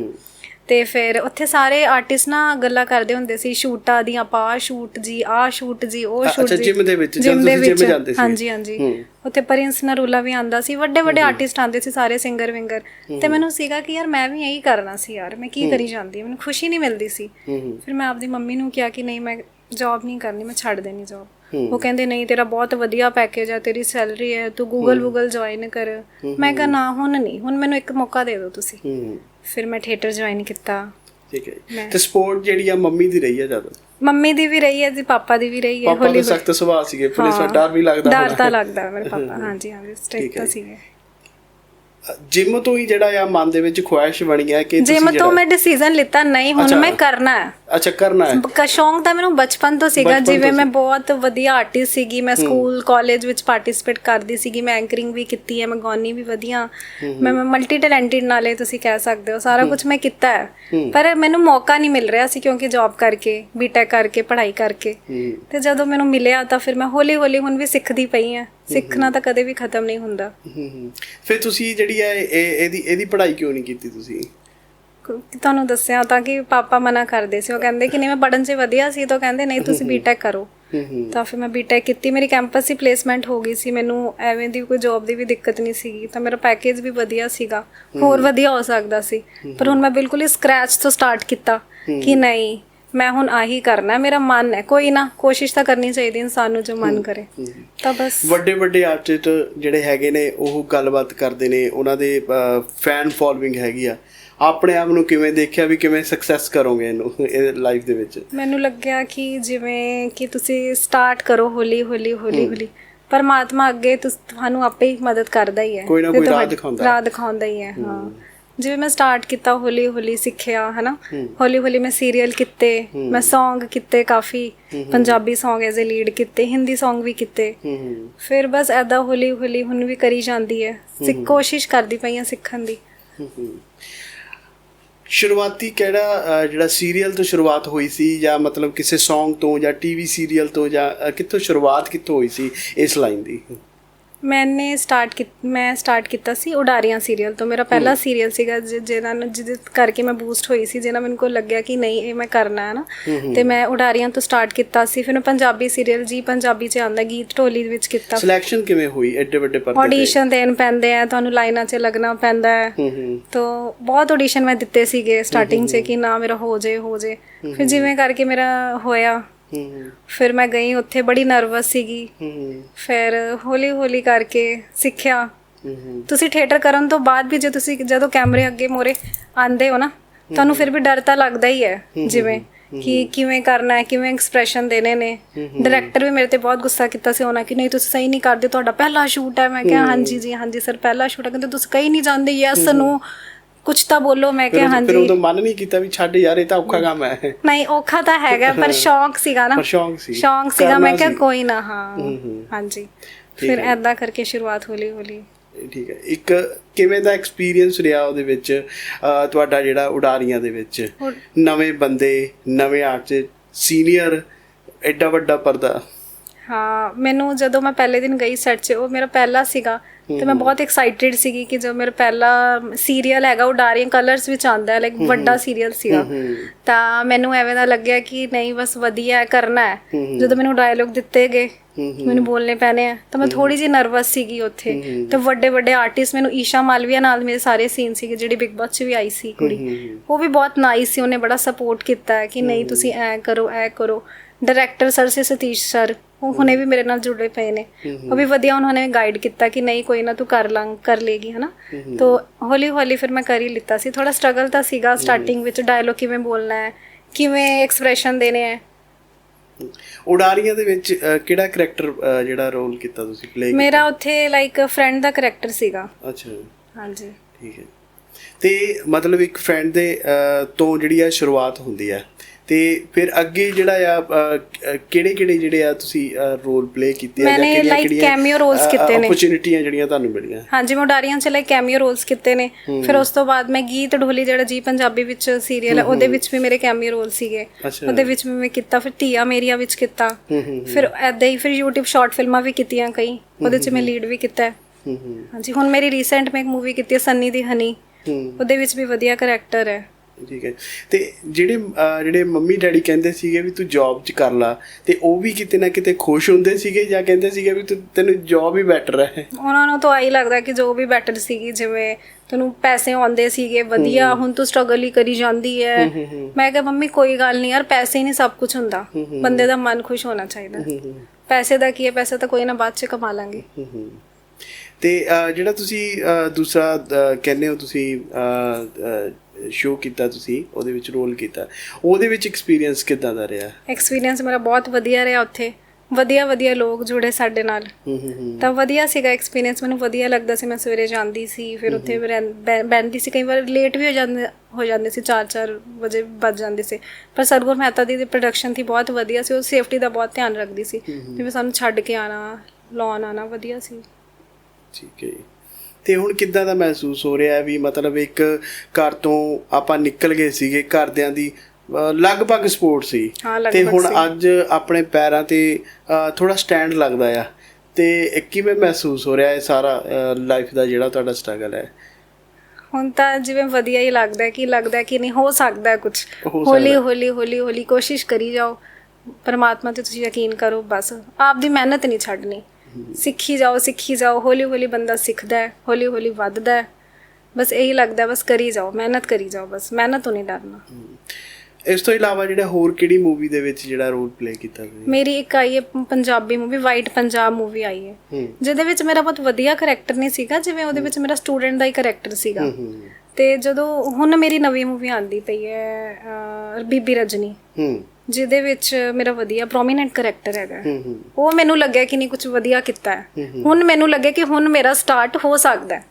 ਤੇ ਫਿਰ ਉੱਥੇ ਸਾਰੇ ਆਰਟਿਸਟ ਨਾ ਗੱਲਾਂ ਕਰਦੇ ਹੁੰਦੇ ਸੀ ਸ਼ੂਟਾਂ ਦੀਆਂ ਪਾ ਸ਼ੂਟ ਜੀ ਆ ਸ਼ੂਟ ਜੀ ਉਹ ਸ਼ੂਟ ਅੱਛਾ, ਜੀ। gym ਦੇ ਵਿੱਚ, ਜਦੋਂ ਦੇ ਵਿੱਚ, ਜਾਂਦੇ ਸੀ। ਹਾਂਜੀ ਹਾਂਜੀ। ਉੱਥੇ ਪ੍ਰਿੰਸ ਨਰੂਲਾ ਵੀ ਆਂਦਾ ਸੀ ਵੱਡੇ ਵੱਡੇ ਆਰਟਿਸਟ ਆਂਦੇ ਸੀ ਸਾਰੇ ਸਿੰਗਰ ਵਿੰਗਰ ਤੇ ਮੈਨੂੰ ਸੀਗਾ ਕਿ ਯਾਰ ਮੈਂ ਵੀ ਇਹੀ ਕਰਨਾ ਸੀ ਯਾਰ ਮੈਂ ਕੀ ਕਰੀ ਜਾਂਦੀ ਮੈਨੂੰ ਖੁਸ਼ੀ ਨਹੀਂ ਮਿਲਦੀ ਸੀ। ਫਿਰ ਮੈਂ ਆਪਦੀ ਮੰਮੀ ਨੂੰ ਕਿਹਾ ਕਿ ਨਹੀਂ ਮੈਂ ਜੌਬ ਨਹੀਂ ਕਰਨੀ ਮੈਂ ਛੱਡ ਦੇਣੀ ਜੌਬ। ਉਹ ਕਹਿੰਦੇ ਨਹੀਂ ਤੇਰਾ ਬਹੁਤ ਵਧੀਆ ਪੈਕੇਜ ਹੈ ਤੇਰੀ ਸੈਲਰੀ ਹੈ ਤੂੰ ਗੂਗਲ ਗੂਗਲ ਜੁਆਇਨ ਕਰ। ਮੈਂ ਕਿਹਾ ਨਾ ਹੁਣ ਨਹੀਂ ਹੁਣ ਮੈਨੂੰ ਇੱਕ ਮੌਕਾ ਦੇ ਦਿਓ ਤੁਸੀਂ। ਫਿਰ ਮੈਂ ਥੀਏਟਰ ਜੁਆਇਨ ਕੀਤਾ। ਠੀਕ ਹੈ ਤੇ ਸਪੋਰਟ ਜਿਹੜੀ ਆ ਮੰਮੀ ਦੀ ਰਹੀ ਹੈ ਜ਼ਿਆਦਾ? ਮੰਮੀ ਦੀ ਵੀ ਰਹੀ ਹੈ ਜੀ ਪਾਪਾ ਦੀ ਵੀ ਰਹੀ ਹੈ ਪਾਪਾ ਦੇ ਸਖਤ ਸੁਭਾਅ ਸੀਗੇ ਪੁਲਿਸ ਦਾ। ਡਰ ਵੀ ਲੱਗਦਾ ਡਰ। ਤਾਂ ਲੱਗਦਾ ਮੇਰੇ ਪਾਪਾ। ਹਾਂਜੀ ਹਾਂਜੀ ਸਟ੍ਰਿਕਟ। ਸੀਗੇ। ਜਿਮ ਤੋਂ ਹੀ ਜਿਹੜਾ ਆ ਮਨ ਦੇ ਵਿੱਚ ਖੁਆਇਸ਼ ਬਣੀ ਹੈ ਕਿ ਜਿਮ ਤੋਂ ਮੈਂ ਡਿਸੀਜਨ ਲਿੱਤਾ ਨਹੀਂ ਹੁਣ। ਮੈਂ ਕਰਨਾ ਹੈ। ਅੱਛਾ ਕਰਨਾ ਹੈ। ਸ਼ੌਂਕ ਤਾਂ ਮੈਨੂੰ ਬਚਪਨ ਤੋਂ ਸੀਗਾ ਜਿਵੇਂ ਮੈਂ। ਬਹੁਤ ਵਧੀਆ ਆਰਟਿਸਟ ਸੀਗੀ ਮੈਂ ਸਕੂਲ ਕਾਲਜ ਵਿੱਚ ਪਾਰਟਿਸਿਪੇਟ ਕਰਦੀ ਸੀਗੀ ਮੈਂ ਐਂਕਰਿੰਗ ਵੀ ਕੀਤੀ ਹੈ ਮੈਂ ਗਾਉਣੀ ਵੀ ਵਧੀਆ। ਮੈਂ ਮਲਟੀ ਟੈਲੈਂਟਡ ਨਾਲੇ ਤੁਸੀਂ ਕਹਿ ਸਕਦੇ ਹੋ ਸਾਰਾ ਕੁਝ ਮੈਂ ਕੀਤਾ ਹੈ। ਪਰ ਮੈਨੂੰ ਮੌਕਾ ਨਹੀਂ ਮਿਲ ਰਿਹਾ ਸੀ ਕਿਉਂਕਿ ਜੌਬ ਕਰਕੇ ਬੀਟੈਕ ਕਰਕੇ ਪੜ੍ਹਾਈ ਕਰਕੇ। ਤੇ ਜਦੋਂ ਮੈਨੂੰ ਮਿਲਿਆ ਤਾਂ ਫਿਰ ਮੈਂ ਹੌਲੀ ਹੌਲੀ ਹੁਣ ਵੀ ਸਿੱਖਦੀ ਪਈ ਹਾਂ। ਸਿੱਖਣਾ ਤਾਂ ਕਦੇ ਵੀ ਖਤਮ ਨਹੀਂ ਹੁੰਦਾ। ਫਿਰ ਤੁਸੀਂ ਜਿਹੜੀ ਹੈ ਇਹ ਇਹਦੀ ਇਹਦੀ ਪੜ੍ਹਾਈ ਕਿਉਂ ਨਹੀਂ ਕੀਤੀ ਤੁਸੀਂ? ਤੁਹਾਨੂੰ ਦੱਸਿਆ ਤਾਂ ਕਿ ਪਾਪਾ ਮਨਾ ਕਰਦੇ ਸੀ। ਉਹ ਕਹਿੰਦੇ ਕਿ ਨਹੀਂ ਮੈਂ ਪੜ੍ਹਨ 'ਚ ਵਧੀਆ ਸੀ ਤਾਂ ਕਹਿੰਦੇ ਨਹੀਂ ਤੁਸੀਂ ਬੀਟੈਕ ਕਰੋ। ਤਾਂ ਫਿਰ ਮੈਂ ਬੀਟੈਕ ਕੀਤੀ। ਮੇਰੀ ਕੈਂਪਸ ਹੀ ਪਲੇਸਮੈਂਟ ਹੋ ਗਈ ਸੀ। ਮੈਨੂੰ ਐਵੇਂ ਦੀ ਕੋਈ ਜੌਬ ਦੀ ਵੀ ਦਿੱਕਤ ਨਹੀਂ ਸੀਗੀ। ਤਾਂ ਮੇਰਾ ਪੈਕੇਜ ਵੀ ਵਧੀਆ ਸੀਗਾ। ਹੋਰ ਵਧੀਆ ਹੋ ਸਕਦਾ ਸੀ। ਪਰ ਹੁਣ ਮੈਂ ਬਿਲਕੁਲ ਹੀ ਸਕ੍ਰੈਚ ਤੋਂ ਸਟਾਰਟ ਕੀਤਾ ਕਿ ਨਹੀਂ ਮੈਂ ਹੁਣ ਆਹੀ ਕਰਨਾ ਮੇਰਾ ਮਨ ਹੈ ਕੋਈ ਨਾ ਕੋਸ਼ਿਸ਼ ਤਾਂ ਕਰਨੀ ਚਾਹੀਦੀ ਇਨਸਾਨ ਨੂੰ ਜੋ ਮਨ ਕਰੇ। ਤਾਂ ਬਸ। ਵੱਡੇ ਵੱਡੇ ਆਰਟਿਸਟ ਜਿਹੜੇ ਹੈਗੇ ਨੇ ਉਹ ਗੱਲਬਾਤ ਕਰਦੇ ਨੇ ਉਹਨਾਂ ਦੇ ਫੈਨ ਫੋਲੋਇੰਗ ਹੈਗੀ ਆ। ਆਪਣੇ ਆਪ ਨੂੰ ਕਿਵੇਂ ਦੇਖਿਆ ਵੀ ਕਿਵੇਂ ਸਕਸੈਸ ਕਰੋਗੇ ਇਹਨੂੰ ਇਹ ਲਾਈਫ ਦੇ ਵਿੱਚ? ਮੈਨੂੰ ਲੱਗਿਆ ਕਿ ਜਿਵੇਂ ਕਿ ਤੁਸੀਂ ਸਟਾਰਟ ਕਰੋ ਹੌਲੀ ਹੌਲੀ ਹੌਲੀ ਹੌਲੀ। ਪਰਮਾਤਮਾ ਅੱਗੇ ਤੁਹਾਨੂੰ ਆਪੇ ਹੀ ਮਦਦ ਕਰਦਾ ਹੀ ਹੈ। ਕੋਈ ਨਾ ਕੋਈ ਰਾਹ ਦਿਖਾਉਂਦਾ। ਰਾਹ ਦਿਖਾਉਂਦਾ ਹੀ ਹੈ। ਹਾਂ। ਜਿਵੇਂ ਮੈਂ ਸਟਾਰਟ ਕੀਤਾ ਹੌਲੀ ਹੌਲੀ ਸਿੱਖਿਆ ਹਨਾ? ਹੌਲੀ ਹੌਲੀ ਮੈਂ ਸੀਰੀਅਲ ਕੀਤੇ ਮੈਂ Song ਕੀਤੇ ਕਾਫੀ Punjabi Song as a lead ਕੀਤੇ ਹਿੰਦੀ Song ਵੀ ਕੀਤੇ। ਫਿਰ ਬਸ ਐਦਾ ਹੌਲੀ ਹੌਲੀ ਹੁਣ ਵੀ ਕਰੀ ਜਾਂਦੀ ਹੈ ਸਿੱਖ ਕੋਸ਼ਿਸ਼ ਕਰਦੀ ਪਈ ਹਾਂ ਸਿੱਖਣ ਦੀ। ਸ਼ੁਰੂਆਤੀ ਕਿਹੜਾ ਜਿਹੜਾ ਸੀਰੀਅਲ ਤੋਂ ਸ਼ੁਰੂਆਤ ਹੋਈ ਸੀ ਜਾਂ ਮਤਲਬ ਕਿਸੇ Song ਤੋਂ ਜਾਂ ਟੀਵੀ ਸੀਰੀਅਲ ਤੋਂ ਜਾਂ ਕਿੱਥੋਂ ਸ਼ੁਰੂਆਤ ਕਿੱਥੋਂ ਹੋਈ ਸੀ ਇਸ ਲਾਈਨ ਦੀ? ਮੈਨੇ ਸਟਾਰਟ ਮੈਂ ਸਟਾਰਟ ਕੀਤਾ ਸੀ ਉਡਾਰੀਆਂ ਸੀਰੀਅਲ ਤੋਂ। ਮੇਰਾ ਪਹਿਲਾ ਸੀਰੀਅਲ ਸੀਗਾ ਜਿਹਦਾ ਜਿਹਦੇ ਕਰਕੇ ਮੈਂ ਬੂਸਟ ਹੋਈ ਸੀ ਜਿਹਨਾਂ ਮੈਨੂੰ ਕੋ ਲੱਗਿਆ ਕਿ ਨਹੀਂ ਇਹ ਮੈਂ ਕਰਨਾ ਹੈ ਨਾ। ਤੇ ਮੈਂ ਉਡਾਰੀਆਂ ਤੋਂ ਸਟਾਰਟ ਕੀਤਾ ਸੀ। ਫਿਰ ਮੈਂ ਪੰਜਾਬੀ ਸੀਰੀਅਲ ਜੀ ਪੰਜਾਬੀ ਚ ਆਂਦਾ ਗੀਤ ਢੋਲੀ ਦੇ ਵਿੱਚ ਕੀਤਾ। ਸਿਲੈਕਸ਼ਨ ਕਿਵੇਂ ਹੋਈ? ਐਡੇ ਵੱਡੇ ਪਰਦੇ ਤੇ? ਆਡੀਸ਼ਨ ਦੇਣ ਪੈਂਦੇ ਆ ਤੁਹਾਨੂੰ ਲਾਈਨਾਂ 'ਚ ਲੱਗਣਾ ਪੈਂਦਾ ਹੂੰ। ਤੋ ਬਹੁਤ ਆਡੀਸ਼ਨ ਮੈਂ ਦਿੱਤੇ ਸੀਗੇ ਸਟਾਰਟਿੰਗ 'ਚ ਕਿ ਨਾ ਮੇਰਾ ਹੋ ਜੇ ਹੋ ਜੇ। ਫਿਰ ਜਿਵੇਂ ਕਰਕੇ ਮੇਰਾ ਹੋਇਆ ਹੂੰ। ਫਿਰ ਮੈਂ ਗਈ ਉੱਥੇ ਬੜੀ ਨਰਵਸ ਸੀਗੀ। ਹੂੰ। ਫਿਰ ਹੌਲੀ ਹੌਲੀ ਕਰਕੇ ਸਿੱਖਿਆ। ਹੂੰ ਤੁਸੀਂ ਥੀਏਟਰ ਕਰਨ ਤੋਂ ਬਾਅਦ ਵੀ ਜੇ ਤੁਸੀਂ ਜਦੋਂ ਕੈਮਰੇ ਅੱਗੇ ਮੋਰੇ ਆਂਦੇ ਹੋ ਨਾ ਤੁਹਾਨੂੰ ਫਿਰ ਵੀ ਡਰ ਤਾਂ ਲੱਗਦਾ ਹੀ ਹੈ ਜਿਵੇਂ ਕਿ ਕਿਵੇਂ ਕਰਨਾ ਹੈ ਕਿਵੇਂ ਐਕਸਪ੍ਰੈਸ਼ਨ ਦੇਣੇ ਨੇ। ਡਾਇਰੈਕਟਰ ਵੀ ਮੇਰੇ ਤੇ ਬਹੁਤ ਗੁੱਸਾ ਕੀਤਾ ਸੀ ਉਹਨਾਂ ਕਿ ਨਹੀਂ ਤੁਸੀਂ ਸਹੀ ਨਹੀਂ ਕਰਦੇ ਤੁਹਾਡਾ ਪਹਿਲਾ ਸ਼ੂਟ ਹੈ। ਮੈਂ ਕਿਹਾ ਹਾਂਜੀ ਜੀ ਹਾਂਜੀ ਸਰ ਪਹਿਲਾ ਸ਼ੂਟ ਹੈ। ਕਹਿੰਦੇ ਤੁਸੀਂ ਕਹੀ ਨਹੀਂ ਜਾਂਦੇ ਯੈਸ ਨੂੰ ਕੁਝ ਤਾਂ ਬੋਲੋ ਮੈਂ ਕਿਹਾ ਉਦੋਂ- ਫਿਰ ਹਾਂਜੀ। ਉਦੋਂ ਮਨ ਨਹੀਂ ਕੀਤਾ ਵੀ ਛੱਡ ਯਾਰ ਇਹ ਤਾਂ ਔਖਾ ਕੰਮ ਹੈ। ਨਹੀਂ ਔਖਾ ਤਾਂ ਹੈਗਾ ਪਰ ਸ਼ੌਂਕ ਸੀਗਾ ਨਾ। ਪਰ ਸ਼ੌਂਕ ਸੀ। ਸ਼ੌਂਕ ਸੀਗਾ ਮੈਂ ਕਿਹਾ। ਕੋਈ ਨਾ ਹਾਂ। ਹਾਂਜੀ। ਫਿਰ। ਐਦਾਂ ਕਰਕੇ ਸ਼ੁਰੂਆਤ ਹੌਲੀ ਹੌਲੀ ਠੀਕ ਹੈ। ਇੱਕ ਕਿਵੇਂ ਦਾ ਐਕਸਪੀਰੀਅੰਸ ਰਿਹਾ ਉਹਦੇ ਵਿੱਚ ਤੁਹਾਡਾ ਜਿਹੜਾ ਉਡਾਰੀਆਂ ਦੇ ਵਿੱਚ? ਨਵੇਂ ਬੰਦੇ ਨਵੇਂ ਆਰਟਿਸਟ ਸੀਨੀਅਰ ਐਡਾ ਵੱਡਾ ਪਰਦਾ। ਹਾਂ ਮੈਨੂੰ ਜਦੋਂ ਮੈਂ ਪਹਿਲੇ ਦਿਨ ਗਈ ਸੈੱਟ 'ਚ ਉਹ ਮੇਰਾ ਪਹਿਲਾ ਸੀਗਾ। ਤੇ ਮੈਂ ਬਹੁਤ ਐਕਸਾਈਟਿਡ ਸੀਗੀ ਕਿ ਜੋ ਮੇਰਾ ਪਹਿਲਾ ਸੀਰੀਅਲ ਹੈਗਾ ਉਹ ਡਾਰੀਆਂ ਕਲਰਸ ਵਿੱਚ ਆਂਦਾ ਹੈ ਲਾਈਕ ਵੱਡਾ ਸੀਰੀਅਲ ਸੀਗਾ। ਤਾਂ ਮੈਨੂੰ ਐਵੇਂ ਦਾ ਲੱਗਿਆ ਕਿ ਨਹੀਂ ਬਸ ਵਧੀਆ ਕਰਨਾ ਹੈ। ਜਦੋਂ ਮੈਨੂੰ ਡਾਇਲੋਗ ਦਿੱਤੇ ਗਏ ਮੈਨੂੰ ਬੋਲਨੇ ਪੈਣੇ ਆ ਤਾਂ ਮੈਂ ਥੋੜੀ ਜਿਹੀ ਨਰਵਸ ਸੀਗੀ ਉੱਥੇ। ਤੇ ਵੱਡੇ ਵੱਡੇ ਆਰਟਿਸਟ ਮੈਨੂੰ ਈਸ਼ਾ ਮਾਲਵੀਆ ਨਾਲ ਮੇਰੇ ਸਾਰੇ ਸੀਨ ਸੀਗੇ ਜਿਹੜੀ ਬਿਗ ਬਾਸ 'ਚ ਵੀ ਆਈ ਸੀ ਕੁੜੀ। ਉਹ ਵੀ ਬਹੁਤ ਨਾਈਸ ਸੀ ਉਹਨੇ ਬੜਾ ਸਪੋਰਟ ਕੀਤਾ ਕਿ ਨਹੀਂ ਤੁਸੀਂ ਐ ਕਰੋ ਐ ਕਰੋ। ਡਾਇਰੈਕਟਰ ਸਰ ਸੇ ਸਤੀਸ਼ ਸਰ ਉਹ ਹੁਣੇ ਵੀ ਮੇਰੇ ਨਾਲ ਜੁੜੇ ਪਏ ਨੇ। ਉਹ ਵੀ ਵਧੀਆ ਉਹਨਾਂ ਨੇ ਗਾਈਡ ਕੀਤਾ ਕਿ ਨਹੀਂ ਕੋਈ ਨਾ ਤੂੰ ਕਰ ਲੰਗ ਕਰ ਲੇਗੀ ਹਨਾ? ਤੋ ਹੌਲੀ ਹੌਲੀ ਫਿਰ ਮੈਂ ਕਰ ਹੀ ਲਿੱਤਾ ਸੀ। ਥੋੜਾ ਸਟਰਗਲ ਤਾਂ ਸੀਗਾ ਸਟਾਰਟਿੰਗ ਵਿੱਚ ਡਾਇਲੋਗ ਕਿਵੇਂ ਬੋਲਣਾ ਹੈ ਕਿਵੇਂ ਐਕਸਪ੍ਰੈਸ਼ਨ ਦੇਣੇ ਹੈ। ਉਡਾਰੀਆਂ ਦੇ ਵਿੱਚ ਕਿਹੜਾ ਕੈਰੈਕਟਰ ਜਿਹੜਾ ਰੋਲ ਕੀਤਾ ਤੁਸੀਂ ਪਲੇ ਮੇਰਾ ਉੱਥੇ ਲਾਈਕ ਫਰੈਂਡ ਦਾ ਕੈਰੈਕਟਰ ਸੀਗਾ। ਅੱਛਾ। ਹਾਂਜੀ। ਠੀਕ ਹੈ। ਤੇ ਮਤਲਬ ਇੱਕ ਫਰੈਂਡ ਦੇ ਤੋਂ ਜਿਹੜੀ ਆ ਸ਼ੁਰੂਆਤ ਹੁੰਦੀ ਹੈ। ਤੇ ਫਿਰ ਅੱਗੇ ਜਿਹੜਾ ਆ ਕਿਹੜੇ ਕਿਹੜੇ ਜਿਹੜੇ ਆ ਤੁਸੀਂ ਰੋਲ ਪਲੇ ਕੀਤੇ ਆ ਜਾਂ ਕਿਹੜੀਆਂ ਕਿਹੜੀਆਂ ਕੈਮੀਓ ਰੋਲਸ ਕੀਤੇ ਨੇ। ਓਪਰਚ्युनिटीਆਂ ਜਿਹੜੀਆਂ ਤੁਹਾਨੂੰ ਮਿਲੀਆਂ? ਹਾਂਜੀ ਮੈਂ ਉਡਾਰੀਆਂ ਚ ਲਾਈਕ ਕੈਮੀਓ ਰੋਲਸ ਕੀਤੇ ਨੇ। ਫਿਰ ਉਸ ਤੋਂ ਬਾਅਦ ਮੈਂ ਗੀਤ ਢੋਲੀ ਜਿਹੜਾ ਜੀ ਪੰਜਾਬੀ ਵਿੱਚ ਸੀਰੀਅਲ ਹੈ ਉਹਦੇ ਵਿੱਚ ਵੀ ਮੇਰੇ ਕੈਮੀਓ ਰੋਲ ਸੀਗੇ। ਉਹਦੇ ਵਿੱਚ ਵੀ ਮੈਂ ਕੀਤਾ ਫਿਰ ਧੀਆ ਮੇਰੀਆ ਵਿੱਚ ਕੀਤਾ। ਫਿਰ ਐਦਾਂ ਹੀ ਫਿਰ YouTube ਸ਼ਾਰਟ ਫਿਲਮਾਂ ਵੀ ਕੀਤੀਆਂ ਕਈ। ਉਹਦੇ ਚ ਮੈਂ ਲੀਡ ਵੀ ਕੀਤਾ। ਹਾਂਜੀ ਹੁਣ ਮੇਰੀ ਰੀਸੈਂਟ ਮੈਂ ਇੱਕ ਮੂਵੀ ਕੀਤੀ ਹੈ ਸੰਨੀ ਦੀ ਹਨੀ ਉਹਦੇ ਵਿੱਚ ਵੀ ਵਧੀਆ ਕੈਰੈਕਟਰ ਹੈ। ਠੀਕ ਹੈ। ਤੇ ਜਿਹੜੇ ਜਿਹੜੇ ਮੰਮੀ ਡੈਡੀ ਕਹਿੰਦੇ ਸੀਗੇ ਵੀ ਤੂੰ ਜੌਬ 'ਚ ਕਰ ਲਾ ਤੇ ਉਹ ਵੀ ਕਿਤੇ ਨਾ ਕਿਤੇ ਖੁਸ਼ ਹੁੰਦੇ ਸੀਗੇ ਜਾਂ ਕਹਿੰਦੇ ਸੀਗੇ ਵੀ ਤੂੰ ਤੈਨੂੰ ਜੌਬ ਹੀ ਬੈਟਰ ਹੈ? ਉਹਨਾਂ ਨੂੰ ਤਾਂ ਆਈ ਲੱਗਦਾ ਕਿ ਜੋ ਵੀ ਬੈਟਰ ਸੀਗੀ ਜਿਵੇਂ ਤੈਨੂੰ ਪੈਸੇ ਆਉਂਦੇ ਸੀਗੇ ਵਧੀਆ ਹੁਣ ਤੂੰ ਸਟਰਗਲ ਹੀ ਕਰੀ ਜਾਂਦੀ ਹੈ। ਮੈਂ ਕਿਹਾ ਮੰਮੀ ਕੋਈ ਗੱਲ ਨਹੀਂ ਯਾਰ ਪੈਸੇ ਹੀ ਨਹੀਂ ਸਭ ਕੁਝ ਹੁੰਦਾ। ਬੰਦੇ ਦਾ ਮਨ ਖੁਸ਼ ਹੋਣਾ ਚਾਹੀਦਾ। ਪੈਸੇ ਦਾ ਕੀ ਹੈ? ਪੈਸੇ ਤਾਂ ਕੋਈ ਨਾ ਬਾਅਦ ਚ ਕਮਾ ਲਾਂਗੇ। ਹੂੰ ਹੂੰ। ਤੇ ਜਿਹੜਾ ਤੁਸੀਂ ਦੂਸਰਾ ਕਹਿੰਦੇ ਹੋ ਤੁਸੀਂ ਸ਼ੋਅ ਕੀਤਾ ਤੁਸੀਂ ਉਹਦੇ ਵਿੱਚ ਰੋਲ ਕੀਤਾ। ਉਹਦੇ ਵਿੱਚ ਐਕਸਪੀਰੀਅੰਸ ਕਿੱਦਾਂ ਦਾ ਰਿਹਾ? ਐਕਸਪੀਰੀਅੰਸ ਮੇਰਾ ਬਹੁਤ ਵਧੀਆ ਰਿਹਾ ਉੱਥੇ। ਵਧੀਆ ਵਧੀਆ ਲੋਕ ਜੁੜੇ ਸਾਡੇ ਨਾਲ। ਹੂੰ ਹੂੰ ਹੂੰ। ਤਾਂ ਵਧੀਆ ਸੀਗਾ ਐਕਸਪੀਰੀਅੰਸ ਮੈਨੂੰ ਵਧੀਆ ਲੱਗਦਾ ਸੀ। ਮੈਂ ਸਵੇਰੇ ਜਾਂਦੀ ਸੀ ਫਿਰ ਉੱਥੇ ਬਹਿੰਦੀ ਸੀ। ਕਈ ਵਾਰ ਲੇਟ ਵੀ ਹੋ ਜਾਂਦੇ ਹੋ ਜਾਂਦੇ ਸੀ 4-4 ਵਜੇ ਵੱਜ ਜਾਂਦੇ ਸੀ। ਪਰ ਸਰਗੁਰ ਮਹਿਤਾ ਦੀ ਪ੍ਰੋਡਕਸ਼ਨ ਸੀ ਬਹੁਤ ਵਧੀਆ ਸੀ। ਉਹ ਸੇਫਟੀ ਦਾ ਬਹੁਤ ਧਿਆਨ ਰੱਖਦੀ ਸੀ ਜਿਵੇਂ ਸਾਨੂੰ ਛੱਡ ਕੇ ਆਣਾ ਲਾਉਣ ਆਣਾ ਵਧੀਆ ਸੀ। ਠੀਕ ਹੈ। ਤੇ ਹੁਣ ਕਿੱਦਾਂ ਦਾ ਮਹਿਸੂਸ ਹੋ ਰਿਹਾ ਵੀ ਮਤਲਬ ਇੱਕ ਘਰ ਤੋਂ ਆਪਾਂ ਨਿਕਲ ਗਏ ਸੀਗੇ ਘਰਦਿਆਂ ਦੀ ਲਗਭਗ ਸਪੋਰਟ ਸੀ। ਤੇ ਹੁਣ। ਅੱਜ ਆਪਣੇ ਪੈਰਾਂ ਤੇ ਥੋੜਾ ਸਟੈਂਡ ਲੱਗਦਾ ਆ। ਤੇ ਇਹ ਕਿਵੇਂ ਮਹਿਸੂਸ ਹੋ ਰਿਹਾ ਹੈ ਸਾਰਾ ਲਾਈਫ ਦਾ ਜਿਹੜਾ ਤੁਹਾਡਾ ਸਟਰਗਲ ਹੈ? ਹੁਣ ਤਾਂ ਜਿਵੇਂ ਵਧੀਆ ਹੀ ਲੱਗਦਾ ਕਿ ਲੱਗਦਾ ਕਿ ਨਹੀਂ ਹੋ ਸਕਦਾ ਕੁਝ ਹੌਲੀ। ਹੌਲੀ ਹੌਲੀ ਹੌਲੀ ਕੋਸ਼ਿਸ਼ ਕਰੀ ਜਾਓ। ਪਰਮਾਤਮਾ ਤੇ ਤੁਸੀਂ ਯਕੀਨ ਕਰੋ ਬਸ। ਆਪ ਦੀ ਮਿਹਨਤ ਨਹੀਂ ਛੱਡਣੀ। ਸਿੱਖੀ ਜਾਓ ਸਿੱਖੀ ਜਾਓ ਹੌਲੀ ਹੌਲੀ ਬੰਦਾ ਸਿੱਖਦਾ ਹੈ ਹੌਲੀ ਹੌਲੀ ਵੱਧਦਾ ਹੈ। ਬਸ ਇਹੀ ਲੱਗਦਾ ਬਸ ਕਰੀ ਜਾਓ ਮਿਹਨਤ ਕਰੀ ਜਾਓ ਬਸ ਮਿਹਨਤ ਤੋਂ ਨਹੀਂ ਡਰਨਾ। ਇਸ ਤੋਂ ਇਲਾਵਾ ਜਿਹੜਾ ਹੋਰ ਕਿਹੜੀ ਮੂਵੀ ਦੇ ਵਿੱਚ ਜਿਹੜਾ ਰੋਲ ਪਲੇ ਕੀਤਾ ਤੁਸੀਂ? ਮੇਰੀ ਇੱਕ ਆਈ ਹੈ Punjabi movie white Punjab movie ਆਈ ਹੈ। ਜਿਹਦੇ ਵਿੱਚ ਮੇਰਾ ਬਹੁਤ ਵਧੀਆ ਕਰੈਕਟਰ ਨਹੀਂ ਸੀਗਾ ਜਿਵੇਂ ਉਹਦੇ ਵਿੱਚ ਮੇਰਾ ਸਟੂਡੈਂਟ ਦਾ ਹੀ ਕਰੈਕਟਰ ਸੀਗਾ। ਤੇ ਜਦੋਂ ਹੁਣ ਮੇਰੀ ਨਵੀਂ ਮੂਵੀ ਆਂਦੀ ਪਈ ਹੈ ਬੀਬੀ ਰਜਨੀ। ਹੂੰ। ਜਿਹਦੇ ਵਿੱਚ ਮੇਰਾ ਵਧੀਆ ਪ੍ਰੋਮੀਨੈਂਟ ਕਰੈਕਟਰ ਹੈਗਾ। ਹੂੰ ਹੂੰ। ਉਹ ਮੈਨੂੰ ਲੱਗਿਆ ਕਿ ਨਹੀਂ ਕੁਝ ਵਧੀਆ ਕੀਤਾ ਹੈ। ਹੁਣ ਮੈਨੂੰ ਲੱਗਿਆ ਕਿ ਹੁਣ ਮੇਰਾ ਸਟਾਰਟ ਹੋ ਸਕਦਾ ਹੈ।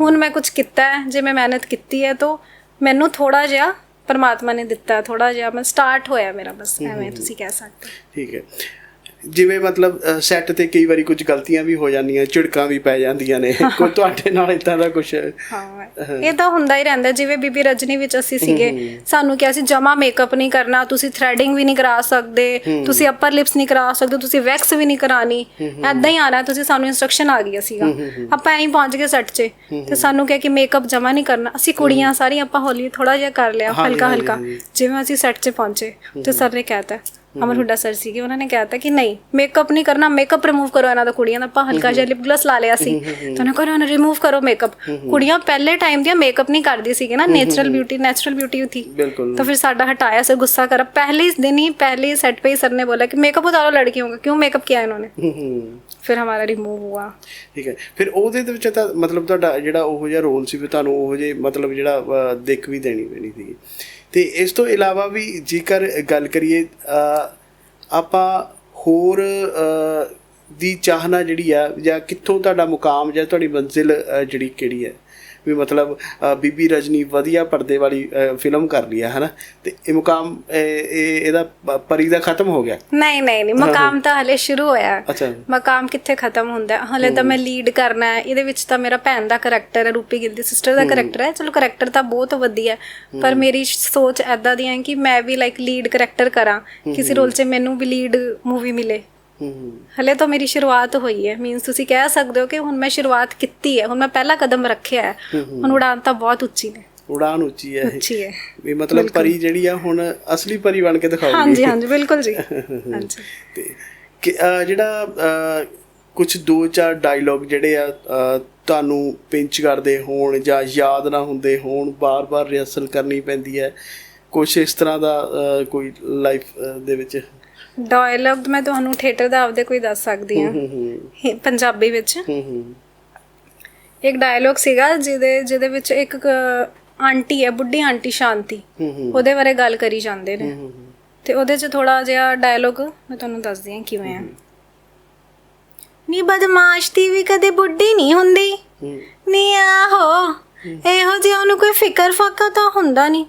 ਹੁਣ ਮੈਂ ਕੁਝ ਕੀਤਾ ਹੈ ਜੇ ਮੈਂ ਮਿਹਨਤ ਕੀਤੀ ਹੈ ਤਾਂ ਮੈਨੂੰ ਥੋੜਾ ਜਿਹਾ ਪਰਮਾਤਮਾ ਨੇ ਦਿੱਤਾ ਥੋੜਾ ਜਿਹਾ ਮੈਂ ਸਟਾਰਟ ਹੋਇਆ ਮੇਰਾ ਬਸ ਐਵੇਂ ਤੁਸੀਂ ਕਹਿ ਸਕਦੇ। ਠੀਕ ਹੈ। ਜਿਵੇਂ ਮਤਲਬ ਸੈੱਟ ਤੇ ਕਈ ਵਾਰੀ ਕੁਝ ਗਲਤੀਆਂ ਵੀ ਹੋ ਜਾਂਦੀਆਂ ਝਿੜਕਾਂ ਵੀ ਪੈ ਜਾਂਦੀਆਂ ਨੇ। ਕੋਈ ਤੁਹਾਡੇ ਨਾਲ ਇਦਾਂ ਦਾ ਕੁਝ ਹਾਂ ਇਹ ਤਾਂ ਹੁੰਦਾ ਹੀ ਰਹਿੰਦਾ ਜਿਵੇਂ ਬੀਬੀ ਰਜਨੀ ਵਿੱਚ ਅਸੀਂ ਸੀਗੇ ਸਾਨੂੰ ਕਿਹਾ ਸੀ ਜਮਾ ਮੇਕਅਪ ਨਹੀਂ ਕਰਨਾ ਤੁਸੀਂ ਥ੍ਰੈਡਿੰਗ ਵੀ ਨਹੀਂ ਕਰਾ ਸਕਦੇ ਤੁਸੀਂ ਅਪਰ ਲਿਪਸ ਨਹੀਂ ਕਰਾ ਸਕਦੇ ਤੁਸੀਂ ਵੈਕਸ ਵੀ ਨਹੀਂ ਕਰਾਣੀ। ਐਦਾਂ ਹੀ। ਆਣਾ ਤੁਸੀਂ ਸਾਨੂੰ ਇਨਸਟਰਕਸ਼ਨ ਆ ਗਿਆ ਸੀਗਾ। ਆਪਾਂ ਐਂ ਪਹੁੰਚ ਗਏ ਸੈੱਟ 'ਚ ਤੇ ਸਾਨੂੰ ਕਿਹਾ ਕਿ ਮੇਕਅਪ ਜਮਾ ਨਹੀਂ ਕਰਨਾ। ਅਸੀਂ ਕੁੜੀਆਂ ਸਾਰੀਆਂ ਆਪਾਂ ਹੌਲੀ ਥੋੜਾ ਜਿਹਾ ਕਰ ਲਿਆ ਹਲਕਾ ਹਲਕਾ। ਜਿਵੇਂ ਅਸੀਂ ਸੈੱਟ 'ਚ ਪਹੁੰਚੇ ਤੇ ਸਰ ਨੇ ਕਹਿਤਾ। ਅਮਰ ਹੁੱਡਾ ਸਰ ਸੀਗੇ ਉਹਨਾਂ ਨੇ ਕਿਹਾ ਤਾਂ ਕਿ ਨਹੀਂ ਮੇਕਅਪ ਨਹੀਂ ਕਰਨਾ ਮੇਕਅਪ ਰਿਮੂਵ ਕਰੋ ਇਹਨਾਂ ਦਾ ਕੁੜੀਆਂ ਦਾ ਆਪਾਂ ਹਲਕਾ ਜਿਹਾ ਲਿਪ ਗਲੋਸ ਲਾ ਲਿਆ ਸੀ। ਤਾਂ ਉਹਨਾਂ ਕੋਲ ਉਹਨਾਂ ਰਿਮੂਵ ਕਰੋ ਮੇਕਅਪ ਕੁੜੀਆਂ ਪਹਿਲੇ ਟਾਈਮ ਦੀਆਂ ਮੇਕਅਪ ਨਹੀਂ ਕਰਦੀ ਸੀਗੇ ਨਾ ਨੇਚਰਲ ਬਿਊਟੀ ਨੇਚਰਲ ਬਿਊਟੀ ਥੀ। ਤਾਂ ਫਿਰ ਸਾਡਾ ਹਟਾਇਆ ਸਰ ਗੁੱਸਾ ਕਰ ਪਹਿਲੇ ਹੀ ਦਿਨ ਹੀ ਪਹਿਲੇ ਸੈਟ ਪੇ ਸਰ ਨੇ ਬੋਲਾ ਕਿ ਮੇਕਅਪ ਉਤਾਰੋ ਲੜਕੀਆਂ ਹੋਗਾ ਕਿਉਂ ਮੇਕਅਪ ਕੀਤਾ ਇਹਨਾਂ ਨੇ? ਫਿਰ ਹਮਾਰਾ ਰਿਮੂਵ ਹੁਆ। ਠੀਕ ਹੈ। ਫਿਰ ਉਹਦੇ ਦੇ ਵਿੱਚ ਤਾਂ ਮਤਲਬ ਤੁਹਾਡਾ ਜਿਹੜਾ ਉਹ ਜਿਹਾ ਰੋਲ ਸੀ ਵੀ ਤੁਹਾਨੂੰ ਉਹ ਜੇ ਮਤਲਬ ਜਿਹੜਾ ਦੇਖ ਵੀ ਦੇਣੀ ਪੈਣੀ ਸੀਗੀ। ਤੇ ਇਸ ਤੋਂ ਇਲਾਵਾ ਵੀ ਜੇਕਰ ਗੱਲ ਕਰੀਏ ਆਪਾਂ ਹੋਰ ਦੀ ਚਾਹਨਾ ਜਿਹੜੀ ਆ ਜਾਂ ਕਿੱਥੋਂ ਤੁਹਾਡਾ ਮੁਕਾਮ ਜਾਂ ਤੁਹਾਡੀ ਮੰਜ਼ਿਲ ਜਿਹੜੀ ਕਿਹੜੀ ਹੈ? ਵੀ ਮਤਲਬ ਬੀਬੀ ਰਜਨੀ ਵਧੀਆ ਪਰਦੇ ਵਾਲੀ ਫਿਲਮ ਕਰ ਲਈ ਹੈ ਹਨਾ? ਤੇ ਇਹ ਮੁਕਾਮ ਇਹ ਇਹ- ਇਹਦਾ ਪਰੀ ਦਾ ਖਤਮ ਹੋ ਗਿਆ? ਨਹੀਂ ਨਹੀਂ ਨਹੀਂ ਮਕਾਮ ਤਾਂ ਹਲੇ ਸ਼ੁਰੂ ਹੋਇਆ। ਮਕਾਮ ਕਿੱਥੇ ਖਤਮ ਹੁੰਦਾ? ਹਲੇ ਤਾਂ ਮੈਂ ਲੀਡ ਕਰਨਾ ਹੈ। ਇਹਦੇ ਵਿੱਚ ਤਾਂ ਮੇਰਾ ਭੈਣ ਦਾ ਕਰੈਕਟਰ ਹੈ ਰੂਪੀ ਗਿੱਲ ਦੀ ਸਿਸਟਰ ਦਾ ਕਰੈਕਟਰ ਹੈ। ਚਲੋ ਕਰੈਕਟਰ ਤਾਂ ਬਹੁਤ ਵਧੀਆ ਪਰ ਮੇਰੀ ਸੋਚ ਐਦਾਂ ਦੀ ਹੈ ਕਿ ਮੈਂ ਵੀ ਲਾਈਕ ਲੀਡ ਕਰੈਕਟਰ ਕਰਾਂ। ਕਿਸੇ ਰੋਲ 'ਚ ਮੈਨੂੰ ਵੀ ਲੀਡ ਮੂਵੀ ਮਿਲੇ। ਹਲੇ ਤਾਂ ਮੇਰੀ ਸ਼ੁਰੂਆਤ ਹੋਈ ਹੈ। ਮੀਨਸ ਤੁਸੀਂ ਕਹਿ ਸਕਦੇ ਹੋ ਕਿ ਹੁਣ ਮੈਂ ਸ਼ੁਰੂਆਤ ਕੀਤੀ ਹੈ। ਹੁਣ ਮੈਂ ਪਹਿਲਾ ਕਦਮ ਰੱਖਿਆ ਹੈ। ਹੁਣ ਉਡਾਨ ਤਾਂ ਬਹੁਤ ਉੱਚੀ ਨੇ। ਉਡਾਨ ਉੱਚੀ ਹੈ ਉੱਚੀ ਹੈ। ਵੀ ਮਤਲਬ ਪਰੀ ਜਿਹੜੀ ਆ ਹੁਣ ਅਸਲੀ ਪਰੀ ਬਣ ਕੇ ਦਿਖਾਉਗੀ। ਹਾਂਜੀ ਹਾਂਜੀ ਬਿਲਕੁਲ ਜੀ। ਹਾਂਜੀ। ਤੇ ਜਿਹੜਾ ਕੁਝ ਦੋ ਚਾਰ ਡਾਇਲੌਗ ਜਿਹੜੇ ਆ ਤੁਹਾਨੂੰ ਪਿੰਚ ਕਰਦੇ ਹੋਣ ਜਾਂ ਯਾਦ ਨਾ ਹੁੰਦੇ ਹੋਣ ਬਾਰ-ਬਾਰ ਰਿਹਰਸਲ ਕਰਨੀ ਪੈਂਦੀ ਹੈ। ਕੁਝ ਇਸ ਤਰ੍ਹਾਂ ਦਾ ਕੋਈ ਲਾਈਫ ਦੇ ਵਿੱਚ? ਡਾਇਲੌਗ ਮੈਂ ਤੁਹਾਨੂੰ ਥੀਏਟਰ ਦਾ ਆਪਦੇ ਕੋਈ ਦੱਸ ਸਕਦੀ ਹਾਂ। ਪੰਜਾਬੀ ਵਿੱਚ। ਹੂੰ ਹੂੰ। ਇੱਕ ਡਾਇਲੌਗ ਸੀਗਾ ਜਿਹਦੇ ਜਿਹਦੇ ਵਿੱਚ ਇੱਕ ਆਂਟੀ ਹੈ ਬੁੱਢੀ ਆਂਟੀ ਸ਼ਾਂਤੀ। ਉਹਦੇ ਬਾਰੇ ਗੱਲ ਕਰੀ ਜਾਂਦੇ ਨੇ। ਤੇ ਉਹਦੇ 'ਚ ਥੋੜਾ ਜਿਹਾ ਡਾਇਲੌਗ ਮੈਂ ਤੁਹਾਨੂੰ ਦੱਸਦੀ ਹਾਂ ਕਿਵੇਂ ਆ। ਨੀ ਬਦਮਾਸ਼ ਦੀ ਵੀ ਕਦੇ ਬੁੱਢੀ ਨਹੀਂ ਹੁੰਦੀ। ਨੀ ਆਹੋ ਇਹੋ ਜਿਹਾ ਉਹਨੂੰ ਕੋਈ ਫਿਕਰ ਫਾਕਾ ਤਾਂ ਹੁੰਦਾ ਨਹੀਂ